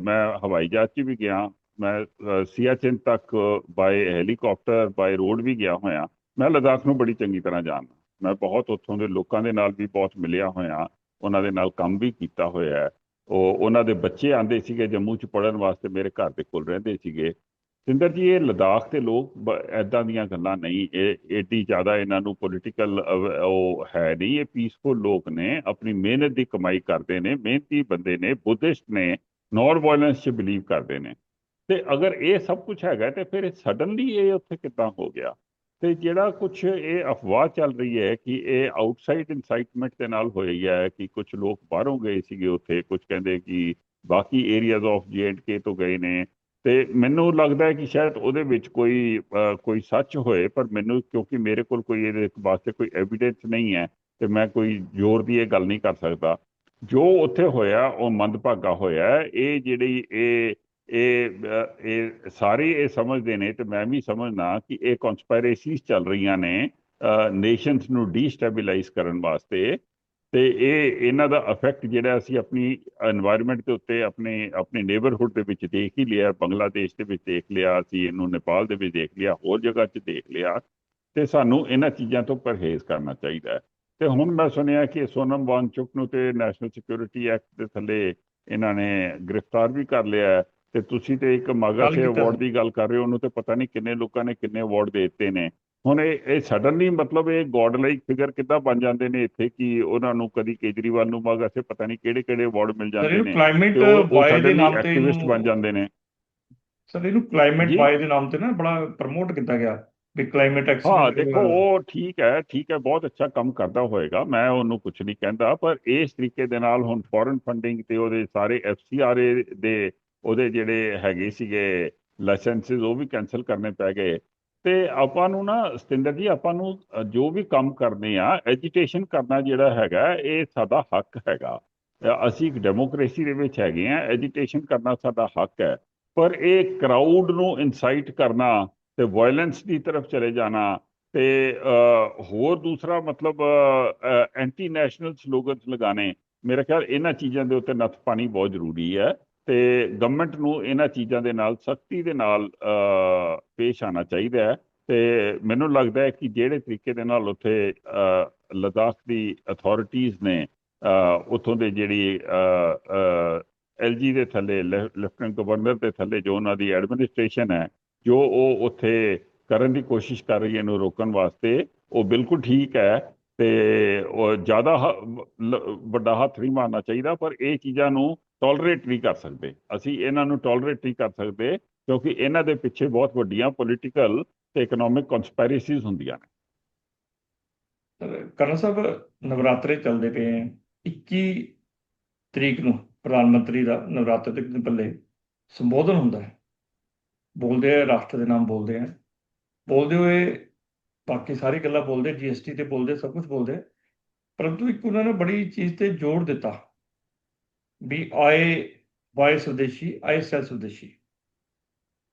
ਮੈਂ ਹਵਾਈ ਜਹਾਜ਼ 'ਚ ਵੀ ਗਿਆ ਮੈਂ ਅਹ, ਤੱਕ ਬਾਏ ਹੈਲੀਕਾਪਟਰ ਬਾਏ ਰੋਡ ਵੀ ਗਿਆ ਹੋਇਆ। ਮੈਂ ਲਦਾਖ ਨੂੰ ਬੜੀ ਚੰਗੀ ਤਰ੍ਹਾਂ ਜਾਣਦਾ। ਮੈਂ ਬਹੁਤ ਉੱਥੋਂ ਦੇ ਲੋਕਾਂ ਦੇ ਨਾਲ ਵੀ ਬਹੁਤ ਮਿਲਿਆ ਹੋਇਆ ਉਹਨਾਂ ਦੇ ਨਾਲ ਕੰਮ ਵੀ ਕੀਤਾ ਹੋਇਆ। ਉਹ ਉਹਨਾਂ ਦੇ ਬੱਚੇ ਆਂਦੇ ਸੀਗੇ ਜੰਮੂ ਚ ਪੜਨ ਵਾਸਤੇ ਮੇਰੇ ਘਰ ਦੇ ਕੋਲ ਰਹਿੰਦੇ ਸੀਗੇ। ਸਿੰਦਰ ਜੀ ਇਹ ਲਦਾਖ ਦੇ ਲੋਕ ਐਦਾਂ ਦੀਆਂ ਗੱਲਾਂ ਨਹੀਂ ਇਹ ਏਡੀ ਜ਼ਿਆਦਾ ਇਹਨਾਂ ਨੂੰ ਪੋਲੀਟੀਕਲ ਉਹ ਹੈ ਨਹੀਂ ਇਹ ਪੀਸਫੁਲ ਲੋਕ ਨੇ ਆਪਣੀ ਮਿਹਨਤ ਦੀ ਕਮਾਈ ਕਰਦੇ ਨੇ ਮਿਹਨਤੀ ਬੰਦੇ ਨੇ ਬੁੱਧਿਸਟ ਨੇ। ਨॉन ਵਾਇਲੈਂਸ 'ਚ ਬਿਲੀਵ ਕਰਦੇ ਨੇ। ਤੇ ਅਗਰ ਇਹ ਸਭ ਕੁਝ ਹੈਗਾ, ਤੇ ਫਿਰ ਸਡਨਲੀ ਇਹ ਉੱਥੇ ਕਿੱਦਾਂ ਹੋ ਗਿਆ? ਤੇ ਜਿਹੜਾ ਕੁਝ ਇਹ ਅਫਵਾਹ ਚੱਲ ਰਹੀ ਹੈ ਕਿ ਇਹ ਆਊਟਸਾਈਡ ਇਨਸਾਈਟਮੈਂਟ ਦੇ ਨਾਲ ਹੋਈ ਹੈ ਕਿ ਕੁਝ ਲੋਕ ਬਾਹਰੋਂ ਗਏ ਸੀਗੇ ਉੱਥੇ ਕੁਝ ਕਹਿੰਦੇ ਕਿ ਬਾਕੀ ਏਰੀਆਜ਼ ਆਫ ਕੇ ਤੋਂ ਗਏ ਨੇ। ਤੇ ਮੈਨੂੰ ਲੱਗਦਾ ਹੈ ਕਿ ਸ਼ਾਇਦ ਉਹਦੇ ਵਿੱਚ ਕੋਈ ਕੋਈ ਸੱਚ ਹੋਏ, ਪਰ ਮੈਨੂੰ ਕਿਉਂਕਿ ਮੇਰੇ ਕੋਲ ਕੋਈ ਇਹਦੇ ਵਾਸਤੇ ਕੋਈ ਐਵੀਡੈਂਸ ਨਹੀਂ ਹੈ, ਤੇ ਮੈਂ ਕੋਈ ਜ਼ੋਰ ਦੀ ਇਹ ਗੱਲ ਨਹੀਂ ਕਰ ਸਕਦਾ। ਜੋ ਉੱਥੇ ਹੋਇਆ, ਉਹ ਮੰਦਭਾਗਾ ਹੋਇਆ ਇਹ ਜਿਹੜੀ, ਇਹ ਇਹ ਇਹ ਸਾਰੇ ਇਹ ਸਮਝਦੇ ਨੇ ਤੇ ਮੈਂ ਵੀ ਸਮਝਦਾ ਕਿ ਇਹ ਕਨਸਪਾਇਰੇਸੀਜ਼ ਚੱਲ ਰਹੀਆਂ ਨੇ ਨੇਸ਼ਨਸ ਨੂੰ ਡੀਸਟੈਬਿਲਾਈਜ਼ ਕਰਨ ਵਾਸਤੇ। ਤੇ ਇਹ, ਇਹਨਾਂ ਦਾ ਇਫੈਕਟ ਜਿਹੜਾ ਅਸੀਂ ਆਪਣੀ এনवायरमेंट ਦੇ ਉੱਤੇ, ਆਪਣੇ ਆਪਣੇ ਨੇਬਰਹੁੱਡ ਦੇ ਵਿੱਚ ਦੇਖ ਹੀ ਲਿਆ, ਬੰਗਲਾਦੇਸ਼ ਦੇ ਵਿੱਚ ਦੇਖ ਲਿਆ, ਅਸੀਂ ਇਹਨੂੰ ਨੇਪਾਲ ਦੇ ਵਿੱਚ ਦੇਖ ਲਿਆ, ਹੋਰ ਜਗ੍ਹਾ 'ਚ ਦੇਖ ਲਿਆ। ਤੇ ਸਾਨੂੰ ਇਹਨਾਂ ਚੀਜ਼ਾਂ ਤੋਂ ਪਰਹੇਜ਼ ਕਰਨਾ ਚਾਹੀਦਾ ਹੈ। ਤੇ ਹੁਣ ਮੈਂ ਸੁਣਿਆ ਕਿ ਸੋਨਮ ਵਾਂਗਚੁਕ ਨੂੰ ਤੇ ਨੈਸ਼ਨਲ ਸਿਕਿਉਰਿਟੀ ਐਕਟ ਦੇ ਥੱਲੇ ਇਹਨਾਂ ਨੇ ਗ੍ਰਿਫਤਾਰ ਵੀ ਕਰ ਲਿਆ ਤੇ ਤੁਸੀਂ ਤੇ ਇੱਕ ਮਾਗਾ ਸੇ ਅਵਾਰਡ। ਦੀ ਗੱਲ ਕਰ ਰਹੇ ਹੋ ਉਹਨੂੰ ਤੇ ਪਤਾ ਨਹੀਂ ਕਿੰਨੇ ਲੋਕਾਂ ਨੇ ਕਿੰਨੇ ਅਵਾਰਡ ਦੇ ਦਿੱਤੇ ਨੇ। ਹੁਣ ਇਹ ਇਹ ਸਡਨਲੀ ਮਤਲਬ ਇਹ ਗੋਡ ਲਾਈਕ ਫਿਗਰ ਕਿੱਦਾਂ ਬਣ ਜਾਂਦੇ ਨੇ ਇੱਥੇ ਕਿ ਉਹਨਾਂ ਨੂੰ ਕਦੀ ਕੇਜਰੀਵਾਲ ਨੂੰ ਮਾਗਾ ਸੇ ਪਤਾ ਨਹੀਂ ਕਿਹੜੇ ਕਿਹੜੇ ਅਵਾਰਡ ਮਿਲ ਜਾਂਦੇ ਨੇ ਕਲਾਈਮੇਟ ਬਾਏ ਦੇ ਨਾਮ ਤੇ ਐਕਟਿਵਿਸਟ ਬਣ ਜਾਂਦੇ ਨੇ। ਸਰ ਇਹਨੂੰ ਕਲਾਈਮੇਟ ਬਾਏ ਦੇ ਨਾਮ ਤੇ ਨਾ ਬੜਾ ਪ੍ਰਮੋਟ ਕੀਤਾ ਗਿਆ। ਵੀ ਕਲਾਈਮੇਟ ਹਾਂ ਐਕਸੀਡੈਂਟ ਦੇਖੋ ਉਹ ਠੀਕ ਹੈ ਠੀਕ ਹੈ ਬਹੁਤ ਅੱਛਾ ਕੰਮ ਕਰਦਾ ਹੋਏਗਾ ਮੈਂ ਉਹਨੂੰ ਕੁਝ ਨਹੀਂ ਕਹਿੰਦਾ ਪਰ ਇਸ ਤਰੀਕੇ ਦੇ ਨਾਲ ਹੁਣ ਫੋਰਨ ਫੰਡਿੰਗ ਤੇ ਉਹਦੇ ਸਾਰੇ ਐਫਸੀਆਰਏ ਦੇ ਉਹਦੇ ਜਿਹੜੇ ਹੈਗੇ ਸੀਗੇ ਲਾਇਸੈਂਸਸ ਉਹ ਵੀ ਕੈਨਸਲ ਕਰਨੇ ਪੈ ਗਏ। ਤੇ ਆਪਾਂ ਨੂੰ ਨਾ ਸਤਿੰਦਰ ਜੀ ਆਪਾਂ ਨੂੰ ਜੋ ਵੀ ਕੰਮ ਕਰਨੇ ਆ ਐਜੀਟੇਸ਼ਨ ਕਰਨਾ ਜਿਹੜਾ ਹੈਗਾ ਇਹ ਸਾਡਾ ਹੱਕ ਹੈਗਾ। ਅਸੀਂ ਇੱਕ ਡੈਮੋਕ੍ਰੇਸੀ ਦੇ ਵਿੱਚ ਹੈਗੇ ਆ ਐਜੀਟੇਸ਼ਨ ਕਰਨਾ ਸਾਡਾ ਹੱਕ ਹੈ। ਪਰ ਇਹ ਕਰਾਊਡ ਨੂੰ ਇਨਸਾਈਟ ਕਰਨਾ ਤੇ ਵਾਇਲੈਂਸ ਦੀ ਤਰਫ ਚਲੇ ਜਾਣਾ ਤੇ ਹੋਰ ਦੂਸਰਾ ਮਤਲਬ ਐਂਟੀ ਨੈਸ਼ਨਲ ਸਲੋਗਨਸ ਲਗਾਣੇ ਮੇਰੇ ਖਿਆਲ ਇਹਨਾਂ ਚੀਜ਼ਾਂ ਦੇ ਉੱਤੇ ਨੱਥ ਪਾਣੀ ਬਹੁਤ ਜ਼ਰੂਰੀ ਹੈ ਤੇ ਗਵਰਨਮੈਂਟ ਨੂੰ ਇਹਨਾਂ ਚੀਜ਼ਾਂ ਦੇ ਨਾਲ ਸਖਤੀ ਦੇ ਨਾਲ ਪੇਸ਼ ਆਣਾ ਚਾਹੀਦਾ ਹੈ ਤੇ ਮੈਨੂੰ ਲੱਗਦਾ ਹੈ ਕਿ ਜਿਹੜੇ ਤਰੀਕੇ ਦੇ ਨਾਲ ਉੱਥੇ ਲਦਾਖ ਦੀ ਅਥਾਰਟੀਆਂ ਨੇ ਉੱਥੋਂ ਦੇ ਜਿਹੜੀ ਐਲਜੀ ਦੇ ਥੱਲੇ ਲੈਫਟਨੈਂਟ ਗਵਰਨਰ ਦੇ ਥੱਲੇ ਜੋ ਉਹਨਾਂ ਦੀ ਐਡਮਿਨਿਸਟ੍ਰੇਸ਼ਨ ਹੈ ਜੋ ਉਹ ਉੱਥੇ ਕਰਨ ਦੀ ਕੋਸ਼ਿਸ਼ ਕਰ ਰਹੀ ਹੈ ਇਹਨੂੰ ਰੋਕਣ ਵਾਸਤੇ, ਉਹ ਬਿਲਕੁਲ ਠੀਕ ਹੈ ਤੇ ਉਹ ਜ਼ਿਆਦਾ ਹ- ਵੱਡਾ ਹੱਥ ਨਹੀਂ ਮਾਰਨਾ ਚਾਹੀਦਾ, ਪਰ ਇਹ ਚੀਜ਼ਾਂ ਨੂੰ ਟੋਲਰੇਟ ਨਹੀਂ ਕਰ ਸਕਦੇ। ਅਸੀਂ ਇਹਨਾਂ ਨੂੰ ਟੋਲਰੇਟ ਨਹੀਂ ਕਰ ਸਕਦੇ, ਕਿਉਂਕਿ ਇਹਨਾਂ ਦੇ ਪਿੱਛੇ ਬਹੁਤ ਵੱਡੀਆਂ ਪੋਲੀਟੀਕਲ ਤੇ ਇਕਨੋਮਿਕ ਕਨਸਪੀਰੇਸੀਜ਼ ਹੁੰਦੀਆਂ ਨੇ। ਕਰਨ ਸਾਹਿਬ, ਨਵਰਾਤਰੇ ਚੱਲਦੇ ਪਏ ਹੈ। 21 ਤਰੀਕ ਨੂੰ ਪ੍ਰਧਾਨ ਮੰਤਰੀ ਦਾ ਨਵਰਾਤਰੇ ਦੇ ਦਿਨ ਪਹਿਲੇ ਸੰਬੋਧਨ ਹੁੰਦਾ ਹੈ। ਬੋਲਦੇ ਆ ਰਾਸ਼ਟਰ ਦੇ ਨਾਮ ਬੋਲਦੇ ਆ। ਬੋਲਦੇ ਹੋਏ ਬਾਕੀ ਸਾਰੀ ਗੱਲਾਂ ਬੋਲਦੇ ਜੀਐਸਟੀ ਤੇ ਬੋਲਦੇ ਸਭ ਕੁਝ ਬੋਲਦੇ। ਪਰੰਤੂ ਇੱਕ ਉਹਨਾਂ ਨੇ ਬੜੀ ਚੀਜ਼ ਤੇ ਜ਼ੋਰ ਦਿੱਤਾ ਵੀ ਆਏ ਬਾਏ ਸਵਦੇਸ਼ੀ ਆਏ ਸੈਲ ਸਵਦੇਸ਼ੀ।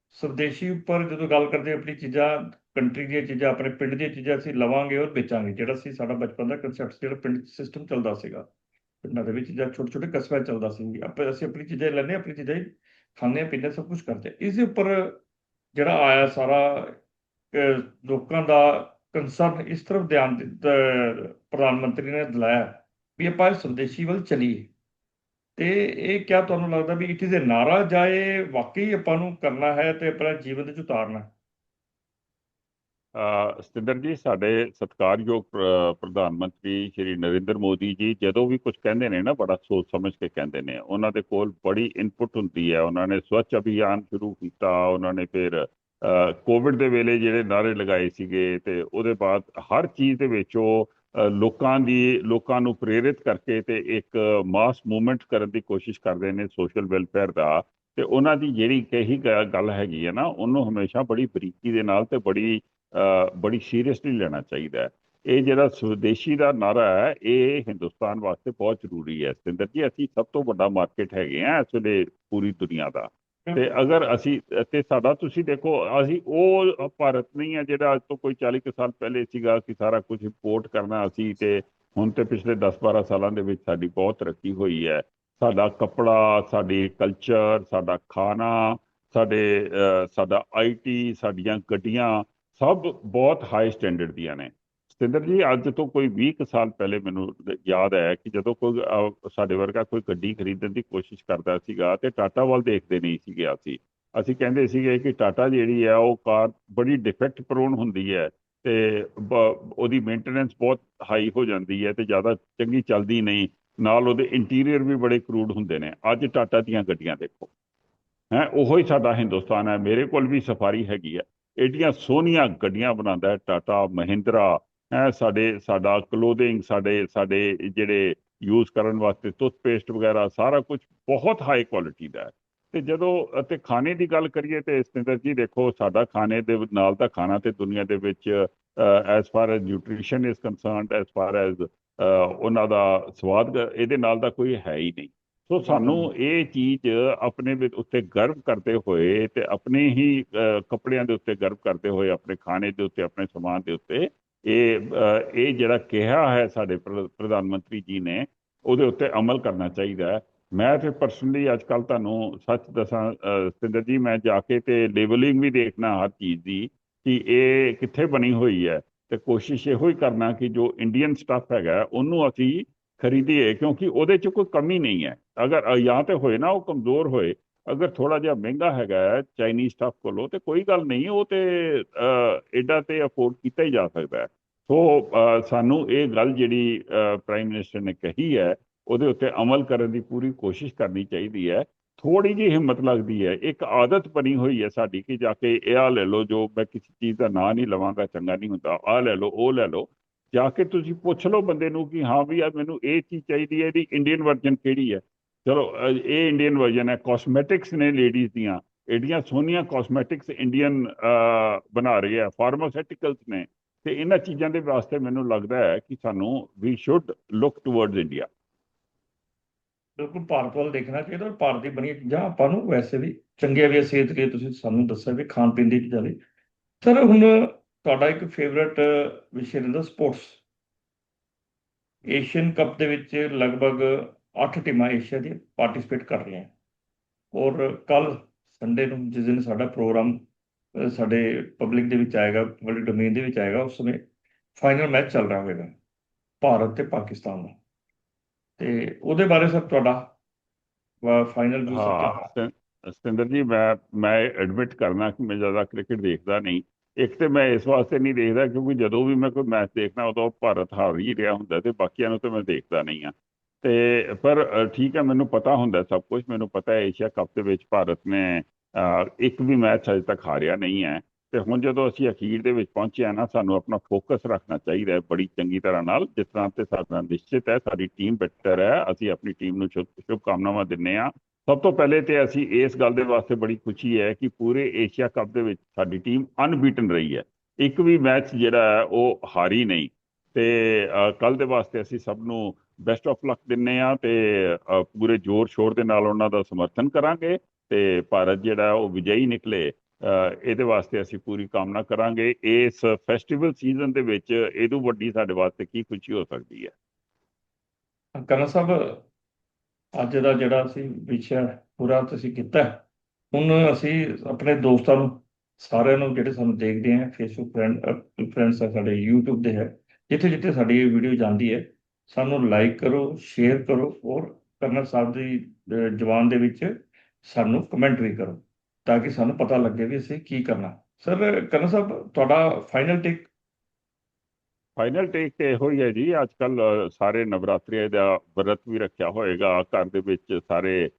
ਸਵਦੇਸ਼ੀ ਉੱਪਰ ਜਦੋਂ ਗੱਲ ਕਰਦੇ ਆਪਣੀ ਚੀਜ਼ਾਂ ਕੰਟਰੀ ਦੀਆਂ ਚੀਜ਼ਾਂ ਆਪਣੇ ਪਿੰਡ ਦੀਆਂ ਚੀਜ਼ਾਂ ਅਸੀਂ ਲਵਾਂਗੇ ਔਰ ਵੇਚਾਂਗੇ ਜਿਹੜਾ ਸੀ ਸਾਡਾ ਬਚਪਨ ਦਾ ਕਨਸੈਪਟ ਜਿਹੜਾ ਪਿੰਡ ਸਿਸਟਮ ਚੱਲਦਾ ਸੀਗਾ। ਪਿੰਡਾਂ ਦੇ ਵਿੱਚ ਜਾਂ ਛੋਟੇ ਛੋਟੇ ਕਸਬੇ ਚੱਲਦਾ ਸੀ। ਆਪਾਂ ਅਸੀਂ ਆਪਣੀ ਚੀਜ਼ਾਂ ਹੀ ਲੈਂਦੇ ਹਾਂ, ਆਪਣੀ ਚੀਜ਼ਾਂ ਖਾਂਦੇ ਪੀਂਦੇ ਹਾਂ, ਸਭ ਕੁਝ ਕਰਦੇ ਹਾਂ। ਇਸ ਦੇ ਉੱਪਰ ਜਿਹੜਾ ਆਇਆ ਸਾਰਾ ਲੋਕਾਂ ਦਾ ਕੰਸਰਨ ਇਸ ਤਰਫ ਧਿਆਨ ਪ੍ਰਧਾਨ ਮੰਤਰੀ ਨੇ ਦਿਲਾਇਆ ਵੀ ਆਪਾਂ ਸਵਦੇਸ਼ੀ ਵੱਲ ਚੱਲੀਏ ਤੇ ਇਹ ਕਿਆ ਤੁਹਾਨੂੰ ਲੱਗਦਾ ਵੀ ਇਟ ਇਜ਼ ਅ ਨਾਰਾ ਜਾਂ ਵਾਕਈ ਆਪਾਂ ਨੂੰ ਕਰਨਾ ਹੈ ਤੇ ਆਪਣਾ ਜੀਵਨ ਦੇ ਵਿੱਚ ਉਤਾਰਨਾ ਹੈ? ਸਤਿੰਦਰ ਜੀ, ਸਾਡੇ ਸਤਿਕਾਰਯੋਗ ਪ੍ਰ- ਪ੍ਰਧਾਨ ਮੰਤਰੀ ਸ਼੍ਰੀ ਨਰਿੰਦਰ ਮੋਦੀ ਜੀ, ਜਦੋਂ ਵੀ ਕੁਝ ਕਹਿੰਦੇ ਨੇ ਨਾ, ਬੜਾ ਸੋਚ ਸਮਝ ਕੇ ਕਹਿੰਦੇ ਨੇ। ਉਹਨਾਂ ਦੇ ਕੋਲ ਬੜੀ ਇਨਪੁਟ ਹੁੰਦੀ ਹੈ। ਉਹਨਾਂ ਨੇ ਸਵੱਛ ਅਭਿਆਨ ਸ਼ੁਰੂ ਕੀਤਾ। ਉਹਨਾਂ ਨੇ ਫਿਰ ਕੋਵਿਡ ਦੇ ਵੇਲੇ ਜਿਹੜੇ ਨਾਰੇ ਲਗਾਏ ਸੀਗੇ ਤੇ ਉਹਦੇ ਬਾਅਦ ਹਰ ਚੀਜ਼ ਦੇ ਵਿੱਚ ਉਹ ਲੋਕਾਂ ਦੀ, ਲੋਕਾਂ ਨੂੰ ਪ੍ਰੇਰਿਤ ਕਰਕੇ ਤੇ ਇੱਕ ਮਾਸ ਮੂਵਮੈਂਟ ਕਰਨ ਦੀ ਕੋਸ਼ਿਸ਼ ਕਰਦੇ ਨੇ ਸੋਸ਼ਲ ਵੈਲਫੇਅਰ ਦਾ। ਤੇ ਉਹਨਾਂ ਦੀ ਜਿਹੜੀ ਕਹੀ ਗੱਲ ਹੈਗੀ ਹੈ ਨਾ, ਉਹਨੂੰ ਹਮੇਸ਼ਾ ਬੜੀ ਬਰੀਕੀ ਦੇ ਨਾਲ ਤੇ ਬੜੀ ਬੜੀ ਸੀਰੀਅਸਲੀ ਲੈਣਾ ਚਾਹੀਦਾ ਹੈ। ਇਹ ਜਿਹੜਾ ਸਵਦੇਸ਼ੀ ਦਾ ਨਾਰਾ ਹੈ ਇਹ ਹਿੰਦੁਸਤਾਨ ਵਾਸਤੇ ਬਹੁਤ ਜ਼ਰੂਰੀ ਹੈ। ਸਤਿੰਦਰ ਜੀ ਅਸੀਂ ਸਭ ਤੋਂ ਵੱਡਾ ਮਾਰਕੀਟ ਹੈਗੇ ਆ ਇਸ ਵੇਲੇ ਪੂਰੀ ਦੁਨੀਆ ਦਾ। ਤੇ ਅਗਰ ਅਸੀਂ ਤੇ ਸਾਡਾ ਤੁਸੀਂ ਦੇਖੋ ਅਸੀਂ ਉਹ ਭਾਰਤ ਨਹੀਂ ਹੈ ਜਿਹੜਾ ਅੱਜ ਤੋਂ ਕੋਈ 40 ਕੁ ਸਾਲ ਪਹਿਲੇ ਸੀਗਾ ਕਿ ਸਾਰਾ ਕੁਝ ਇੰਪੋਰਟ ਕਰਨਾ ਅਸੀਂ ਤੇ ਹੁਣ ਤੇ ਪਿਛਲੇ 10-12 ਸਾਲਾਂ ਦੇ ਵਿੱਚ ਸਾਡੀ ਬਹੁਤ ਤਰੱਕੀ ਹੋਈ ਹੈ। ਸਾਡਾ ਕੱਪੜਾ ਸਾਡੀ ਕਲਚਰ ਸਾਡਾ ਖਾਣਾ ਸਾਡੇ ਸਾਡਾ ਆਈਟੀ ਸਾਡੀਆਂ ਗੱਡੀਆਂ ਸਭ ਬਹੁਤ ਹਾਈ ਸਟੈਂਡਰਡ ਦੀਆਂ ਨੇ। ਸਤਿੰਦਰ ਜੀ, ਅੱਜ ਤੋਂ ਕੋਈ 20 ਕੁ ਸਾਲ ਪਹਿਲੇ ਮੈਨੂੰ ਯਾਦ ਹੈ ਕਿ ਜਦੋਂ ਕੋਈ ਸਾਡੇ ਵਰਗਾ ਕੋਈ ਗੱਡੀ ਖਰੀਦਣ ਦੀ ਕੋਸ਼ਿਸ਼ ਕਰਦਾ ਸੀਗਾ ਤੇ ਟਾਟਾ ਵੱਲ ਦੇਖਦੇ ਨਹੀਂ ਸੀਗੇ ਅਸੀਂ। ਅਸੀਂ ਕਹਿੰਦੇ ਸੀਗੇ ਕਿ ਟਾਟਾ ਜਿਹੜੀ ਹੈ, ਉਹ ਕਾਰ ਬੜੀ ਡਿਫੈਕਟ ਪ੍ਰੋਨ ਹੁੰਦੀ ਹੈ ਤੇ ਬ- ਉਹਦੀ ਮੇਨਟੇਨੈਂਸ ਬਹੁਤ ਹਾਈ ਹੋ ਜਾਂਦੀ ਹੈ ਤੇ ਜ਼ਿਆਦਾ ਚੰਗੀ ਚੱਲਦੀ ਨਹੀਂ। ਨਾਲ ਉਹਦੇ ਇੰਟੀਰੀਅਰ ਵੀ ਬੜੇ ਕਰੂਡ ਹੁੰਦੇ ਨੇ। ਅੱਜ ਟਾਟਾ ਦੀਆਂ ਗੱਡੀਆਂ ਦੇਖੋ। ਹੈ, ਉਹੋ ਹੀ ਸਾਡਾ ਹਿੰਦੁਸਤਾਨ ਹੈ। ਮੇਰੇ ਕੋਲ ਵੀ ਸਫਾਰੀ ਹੈਗੀ ਹੈ। ਏਡੀਆਂ ਸੋਹਣੀਆਂ ਗੱਡੀਆਂ ਬਣਾਉਂਦਾ ਹੈ, ਟਾਟਾ, ਮਹਿੰਦਰਾ। ਹੈ, ਸਾਡੇ, ਸਾਡਾ ਕਲੋਥਿੰਗ ਸਾਡੇ ਸਾਡੇ ਜਿਹੜੇ ਯੂਜ਼ ਕਰਨ ਵਾਸਤੇ ਟੁੱਥਪੇਸਟ ਵਗੈਰਾ, ਸਾਰਾ ਕੁਝ ਬਹੁਤ ਹਾਈ ਕੁਆਲਿਟੀ ਦਾ ਹੈ। ਤੇ ਜਦੋਂ, ਅਤੇ ਖਾਣੇ ਦੀ ਗੱਲ ਕਰੀਏ ਤੇ ਸਤਿੰਦਰ ਜੀ, ਦੇਖੋ, ਸਾਡਾ ਖਾਣੇ ਦੇ ਨਾਲ ਦਾ ਖਾਣਾ ਤੇ ਦੁਨੀਆ ਦੇ ਵਿੱਚ as far as nutrition is concerned as far as ਉਹਨਾਂ ਦਾ ਸਵਾਦ, ਇਹਦੇ ਨਾਲ ਦਾ ਕੋਈ ਹੈ ਹੀ ਨਹੀਂ। ਸੋ ਸਾਨੂੰ ਇਹ ਚੀਜ਼ ਆਪਣੇ ਦੇ ਉੱਤੇ ਗਰਵ ਕਰਦੇ ਹੋਏ ਤੇ ਆਪਣੇ ਹੀ ਕੱਪੜਿਆਂ ਦੇ ਉੱਤੇ ਗਰਵ ਕਰਦੇ ਹੋਏ ਆਪਣੇ ਖਾਣੇ ਦੇ ਉੱਤੇ ਆਪਣੇ ਸਮਾਨ ਦੇ ਉੱਤੇ ਇਹ ਇਹ ਜਿਹੜਾ ਕਿਹਾ ਹੈ ਸਾਡੇ ਪ੍ਰ- ਪ੍ਰਧਾਨ ਮੰਤਰੀ ਜੀ ਨੇ ਉਹਦੇ ਉੱਤੇ ਅਮਲ ਕਰਨਾ ਚਾਹੀਦਾ ਹੈ। ਮੈਂ ਤੇ ਪਰਸਨਲੀ ਅੱਜ ਕੱਲ ਤੁਹਾਨੂੰ ਸੱਚ ਦੱਸਾਂ ਸਤਿੰਦਰ ਜੀ ਮੈਂ ਜਾ ਕੇ ਤੇ ਲੇਬਲਿੰਗ ਵੀ ਦੇਖਣਾ ਹਰ ਚੀਜ਼ ਦੀ ਕਿ ਇਹ ਕਿੱਥੇ ਬਣੀ ਹੋਈ ਹੈ ਤੇ ਕੋਸ਼ਿਸ਼ ਇਹੋ ਹੀ ਕਰਨਾ ਕਿ ਜੋ ਇੰਡੀਅਨ ਸਟੱਫ ਹੈਗਾ ਉਹਨੂੰ ਅਸੀਂ ਖਰੀਦੀਏ ਕਿਉਂਕਿ ਉਹਦੇ 'ਚ ਕੋਈ ਕਮੀ ਨਹੀਂ ਹੈ। ਅਗਰ ਜਾਂ ਤੇ ਹੋਏ ਨਾ ਉਹ ਕਮਜ਼ੋਰ ਹੋਏ ਅਗਰ ਥੋੜਾ ਜਿਹਾ ਮਹਿੰਗਾ ਹੈਗਾ ਹੈ ਚਾਈਨੀਜ਼ ਸਟੱਫ ਕੋਲੋਂ ਤੇ ਕੋਈ ਗੱਲ ਨਹੀਂ ਉਹ ਤੇ ਅ, ਐਡਾ ਤੇ ਅਫੋਰਡ ਕੀਤਾ ਹੀ ਜਾ ਸਕਦਾ ਸੋ ਸਾਨੂੰ ਇਹ ਗੱਲ ਜਿਹੜੀ ਪ੍ਰਾਈਮ ਮਿਨਿਸਟਰ ਨੇ ਕਹੀ ਹੈ ਉਹਦੇ ਉੱਤੇ ਅਮਲ ਕਰਨ ਦੀ ਪੂਰੀ ਕੋਸ਼ਿਸ਼ ਕਰਨੀ ਚਾਹੀਦੀ ਹੈ। ਥੋੜੀ ਜਿਹੀ ਹਿੰਮਤ ਲੱਗਦੀ ਹੈ ਇੱਕ ਆਦਤ ਬਣੀ ਹੋਈ ਹੈ ਸਾਡੀ ਕਿ ਜਾ ਕੇ ਇਹ ਆ ਲੈ ਲਓ ਜੋ ਮੈਂ ਕਿਸੇ ਚੀਜ਼ ਦਾ ਨਾਂ ਨਹੀਂ ਲਵਾਂਗਾ ਚੰਗਾ ਨਹੀਂ ਹੁੰਦਾ ਆ ਲੈ ਲਓ ਉਹ ਲੈ ਲਓ। ਜਾ ਕੇ ਤੁਸੀਂ ਪੁੱਛ ਲਓ ਬੰਦੇ ਨੂੰ ਕਿ ਹਾਂ ਵੀ ਯਾਰ ਮੈਨੂੰ ਇਹ ਚੀਜ਼ ਚਾਹੀਦੀ ਹੈ, ਇਹਦੀ ਇੰਡੀਅਨ ਵਰਜਨ ਕਿਹੜੀ ਹੈ? ਚਲੋ ਇਹ ਇੰਡੀਅਨ ਵਰਜਨ ਹੈ। ਕਾਸਮੈਟਿਕਸ ਨੇ ਲੇਡੀਜ਼ ਦੀਆਂ ਏਡੀਆਂ ਸੋਹਣੀਆਂ ਕਾਸਮੈਟਿਕਸ ਇੰਡੀਅਨ ਬਣਾ ਰਹੀ ਹੈ ਫਾਰਮਾਸਿਊਟੀਕਲਸ ਨੇ। ਤੇ ਇਹਨਾਂ ਚੀਜ਼ਾਂ ਦੇ ਵਾਸਤੇ ਮੈਨੂੰ ਲੱਗਦਾ ਹੈ ਕਿ ਸਾਨੂੰ ਵੀ ਸ਼ੁੱਡ ਲੁੱਕ ਟੁਵਰਡਸ ਇੰਡੀਆ ਬਿਲਕੁਲ ਭਾਰਤ ਵੱਲ ਦੇਖਣਾ ਚਾਹੀਦਾ ਔਰ ਭਾਰਤ ਦੀ ਬਣੀਆਂ ਚੀਜ਼ਾਂ ਆਪਾਂ ਨੂੰ ਵੈਸੇ ਵੀ ਚੰਗੇ ਵੀ ਆ, ਸਿਹਤ ਲਈ ਤੁਸੀਂ ਸਾਨੂੰ ਦੱਸਿਆ ਵੀ ਖਾਣ ਪੀਣ ਦੀ ਚੀਜ਼ਾਂ ਲਈ ਸਰ, ਹੁਣ ਤੁਹਾਡਾ ਇੱਕ ਫੇਵਰਟ ਵਿਸ਼ੇ ਰਹਿੰਦਾ ਸਪੋਰਟਸ ਏਸ਼ੀਅਨ ਕੱਪ ਦੇ ਵਿੱਚ ਲਗਭਗ 8 ਟੀਮਾਂ ਏਸ਼ੀਆ ਦੀਆਂ ਪਾਰਟਿਸਿਪੇਟ ਕਰ ਰਹੀਆਂ। ਔਰ ਕੱਲ ਸੰਡੇ ਨੂੰ ਜਿਸ ਦਿਨ ਸਾਡਾ ਪ੍ਰੋਗਰਾਮ ਸਾਡੇ ਪਬਲਿਕ ਦੇ ਵਿੱਚ ਆਏਗਾ ਪਬਲਿਕ ਡੋਮੇਨ ਦੇ ਵਿੱਚ ਆਏਗਾ ਉਸ ਸਮੇਂ ਫਾਈਨਲ ਮੈਚ ਚੱਲ ਰਿਹਾ ਹੋਵੇਗਾ ਭਾਰਤ ਤੇ ਪਾਕਿਸਤਾਨ ਦਾ। ਤੇ ਉਹਦੇ ਬਾਰੇ ਸਰ ਤੁਹਾਡਾ ਫਾਈਨਲ ਵੀ ਹਾਂ ਸਤਿੰ- ਸਤਿੰਦਰ ਜੀ ਮੈਂ ਮੈਂ ਐਡਮਿਟ ਕਰਨਾ ਕਿ ਮੈਂ ਜ਼ਿਆਦਾ ਕ੍ਰਿਕਟ ਦੇਖਦਾ ਨਹੀਂ। ਇੱਕ ਤੇ ਮੈਂ ਇਸ ਵਾਸਤੇ ਨਹੀਂ ਦੇਖਦਾ ਕਿਉਂਕਿ ਜਦੋਂ ਵੀ ਮੈਂ ਕੋਈ ਮੈਚ ਦੇਖਣਾ ਉਦੋਂ ਭਾਰਤ ਹਾਰ ਹੀ ਰਿਹਾ ਹੁੰਦਾ ਤੇ ਬਾਕੀਆਂ ਨੂੰ ਤਾਂ ਮੈਂ ਦੇਖਦਾ ਨਹੀਂ ਆ ਤੇ ਪਰ ਠੀਕ ਹੈ, ਮੈਨੂੰ ਪਤਾ ਹੁੰਦਾ ਸਭ ਕੁਝ ਮੈਨੂੰ ਪਤਾ ਹੈ, ਏਸ਼ੀਆ ਕੱਪ ਦੇ ਵਿੱਚ ਭਾਰਤ ਨੇ ਇੱਕ ਵੀ ਮੈਚ ਅਜੇ ਤੱਕ ਹਾਰਿਆ ਨਹੀਂ ਹੈ। ਤੇ ਹੁਣ ਜਦੋਂ ਅਸੀਂ ਅਖੀਰ ਦੇ ਵਿੱਚ ਪਹੁੰਚੇ ਆ ਨਾ, ਸਾਨੂੰ ਆਪਣਾ ਫੋਕਸ ਰੱਖਣਾ ਚਾਹੀਦਾ ਹੈ ਬੜੀ ਚੰਗੀ ਤਰ੍ਹਾਂ ਨਾਲ। ਜਿਸ ਤਰ੍ਹਾਂ ਤੇ ਸਾਡਾ ਨਿਸ਼ਚਿਤ ਹੈ, ਸਾਡੀ ਟੀਮ ਬਿਹਤਰ ਹੈ। ਅਸੀਂ ਆਪਣੀ ਟੀਮ ਨੂੰ ਸ਼ੁਭ ਕਾਮਨਾਵਾਂ ਦਿੰਦੇ ਆ ਸਭ ਤੋਂ ਪਹਿਲੇ ਤੇ ਅਸੀਂ ਇਸ ਗੱਲ ਦੇ ਵਾਸਤੇ ਬੜੀ ਖੁਸ਼ੀ ਹੈ ਕਿ ਪੂਰੇ ਏਸ਼ੀਆ ਕੱਪ ਦੇ ਵਿੱਚ ਸਾਡੀ ਟੀਮ ਅਨਬੀਟਨ ਰਹੀ ਹੈ। ਇੱਕ ਵੀ ਮੈਚ ਜਿਹੜਾ ਹੈ ਉਹ ਹਾਰੀ ਨਹੀਂ। ਤੇ ਕੱਲ ਦੇ ਵਾਸਤੇ ਅਸੀਂ ਸਭ ਨੂੰ ਬੈਸਟ ਆਫ ਲੱਕ ਦਿੰਨੇ ਆ ਤੇ ਪੂਰੇ ਜ਼ੋਰ ਸ਼ੋਰ ਦੇ ਨਾਲ ਉਹਨਾਂ ਦਾ ਸਮਰਥਨ ਕਰਾਂਗੇ ਤੇ ਭਾਰਤ ਜਿਹੜਾ ਉਹ ਵਿਜয়ੀ ਨਿਕਲੇ ਇਹਦੇ ਵਾਸਤੇ ਅਸੀਂ ਪੂਰੀ ਕਾਮਨਾ ਕਰਾਂਗੇ। ਇਸ ਫੈਸਟੀਵਲ ਸੀਜ਼ਨ ਦੇ ਵਿੱਚ ਇਹ ਤੋਂ ਵੱਡੀ ਸਾਡੇ ਵਾਸਤੇ ਕੀ ਖੁਸ਼ੀ ਹੋ ਸਕਦੀ ਹੈ? ਕਰਨਾ ਸਾਹਿਬ ਅੱਜ ਦਾ ਜਿਹੜਾ ਅਸੀਂ ਵਿਸ਼ਾ ਪੂਰਾ ਤੁਸੀਂ ਕੀਤਾ ਹੁਣ ਅਸੀਂ ਆਪਣੇ ਦੋਸਤਾਂ ਨੂੰ, ਸਾਰਿਆਂ ਨੂੰ ਜਿਹੜੇ ਸਾਨੂੰ ਦੇਖਦੇ ਆ ਫੇਸਬੁੱਕ ਫਰੈਂਡ ਫਰੈਂਡਸ ਆ ਸਾਡੇ, YouTube ਦੇ ਹੈ ਜਿੱਥੇ ਜਿੱਥੇ ਸਾਡੀ ਇਹ ਵੀਡੀਓ ਜਾਂਦੀ ਹੈ, ਸਾਨੂੰ ਲਾਈਕ ਕਰੋ ਸ਼ੇਅਰ ਕਰੋ ਔਰ ਕਰਨਲ ਸਾਹਿਬ ਦੀ ਜਵਾਨ ਦੇ ਵਿੱਚ ਸਾਨੂੰ ਕਮੈਂਟ ਵੀ ਕਰੋ, ਤਾਂ ਕਿ ਸਾਨੂੰ ਪਤਾ ਲੱਗੇ ਵੀ ਅਸੀਂ ਕੀ ਕਰਨਾ। ਸਰ ਕਰਨਲ ਸਾਹਿਬ, ਤੁਹਾਡਾ ਫਾਈਨਲ ਟੇਕ ਫਾਈਨਲ ਟੇਕ ਤੇ ਇਹੋ ਹੀ ਹੈ ਜੀ ਅੱਜ ਕੱਲ ਸਾਰੇ ਨਵਰਾਤਰੀ ਦਾ ਵਰਤ ਵੀ ਰੱਖਿਆ ਹੋਏਗਾ, ਘਰ ਦੇ ਵਿੱਚ ਸਾਰੇ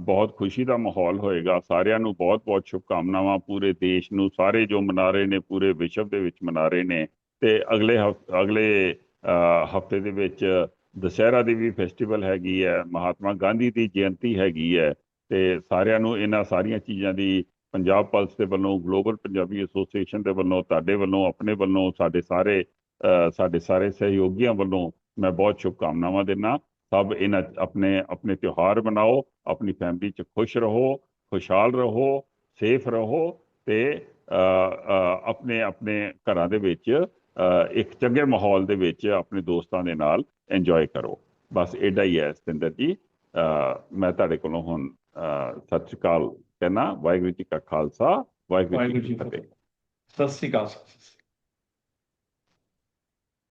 ਬਹੁਤ ਖੁਸ਼ੀ ਦਾ ਮਾਹੌਲ ਹੋਏਗਾ, ਸਾਰਿਆਂ ਨੂੰ ਬਹੁਤ ਬਹੁਤ ਸ਼ੁਭਕਾਮਨਾਵਾਂ, ਪੂਰੇ ਦੇਸ਼ ਨੂੰ, ਸਾਰੇ ਜੋ ਮਨਾ ਰਹੇ ਨੇ, ਪੂਰੇ ਵਿਸ਼ਵ ਦੇ ਵਿੱਚ ਮਨਾ ਰਹੇ ਨੇ, ਤੇ ਅਗਲੇ ਹਫ- ਅਗਲੇ ਹਫ਼ਤੇ ਦੇ ਵਿੱਚ ਦੁਸਹਿਰਾ ਦੀ ਵੀ ਫੈਸਟੀਵਲ ਹੈਗੀ ਹੈ, ਮਹਾਤਮਾ ਗਾਂਧੀ ਦੀ ਜਯੰਤੀ ਹੈਗੀ ਹੈ, ਤੇ ਸਾਰਿਆਂ ਨੂੰ ਇਹਨਾਂ ਸਾਰੀਆਂ ਚੀਜ਼ਾਂ ਦੀ ਪੰਜਾਬ ਪਲਸ ਦੇ ਵੱਲੋਂ ਗਲੋਬਲ ਪੰਜਾਬੀ ਐਸੋਸੀਏਸ਼ਨ ਦੇ ਵੱਲੋਂ, ਤੁਹਾਡੇ ਵੱਲੋਂ, ਆਪਣੇ ਵੱਲੋਂ, ਸਾਡੇ ਸਾਰੇ ਸਾਡੇ ਸਾਰੇ ਸਹਿਯੋਗੀਆਂ ਵੱਲੋਂ ਮੈਂ ਬਹੁਤ ਸ਼ੁਭਕਾਮਨਾਵਾਂ ਦਿੰਦਾ ਸਭ ਇਹਨਾਂ ਆਪਣੇ ਆਪਣੇ ਤਿਉਹਾਰ ਮਨਾਓ ਆਪਣੀ ਫੈਮਿਲੀ 'ਚ ਖੁਸ਼ ਰਹੋ ਖੁਸ਼ਹਾਲ ਰਹੋ ਸੇਫ ਰਹੋ ਤੇ ਆਪਣੇ ਆਪਣੇ ਘਰਾਂ ਦੇ ਵਿੱਚ ਇੱਕ ਚੰਗੇ ਮਾਹੌਲ ਦੇ ਵਿੱਚ ਆਪਣੇ ਦੋਸਤਾਂ ਦੇ ਨਾਲ ਇੰਜੋਏ ਕਰੋ। ਬਸ ਐਡਾ ਹੀ ਹੈ ਸਤਿੰਦਰ ਜੀ। ਮੈਂ ਤੁਹਾਡੇ ਕੋਲੋਂ ਹੁਣ ਸਤਿ ਸ਼੍ਰੀ ਅਕਾਲ ਕਹਿਣਾ ਵਾਹਿਗੁਰੂ ਜੀ ਕਾ ਖਾਲਸਾ ਵਾਹਿਗੁਰੂ ਜੀ ਕੀ ਫਤਿਹ। ਸਤਿ ਸ੍ਰੀ ਅਕਾਲ ਸਰ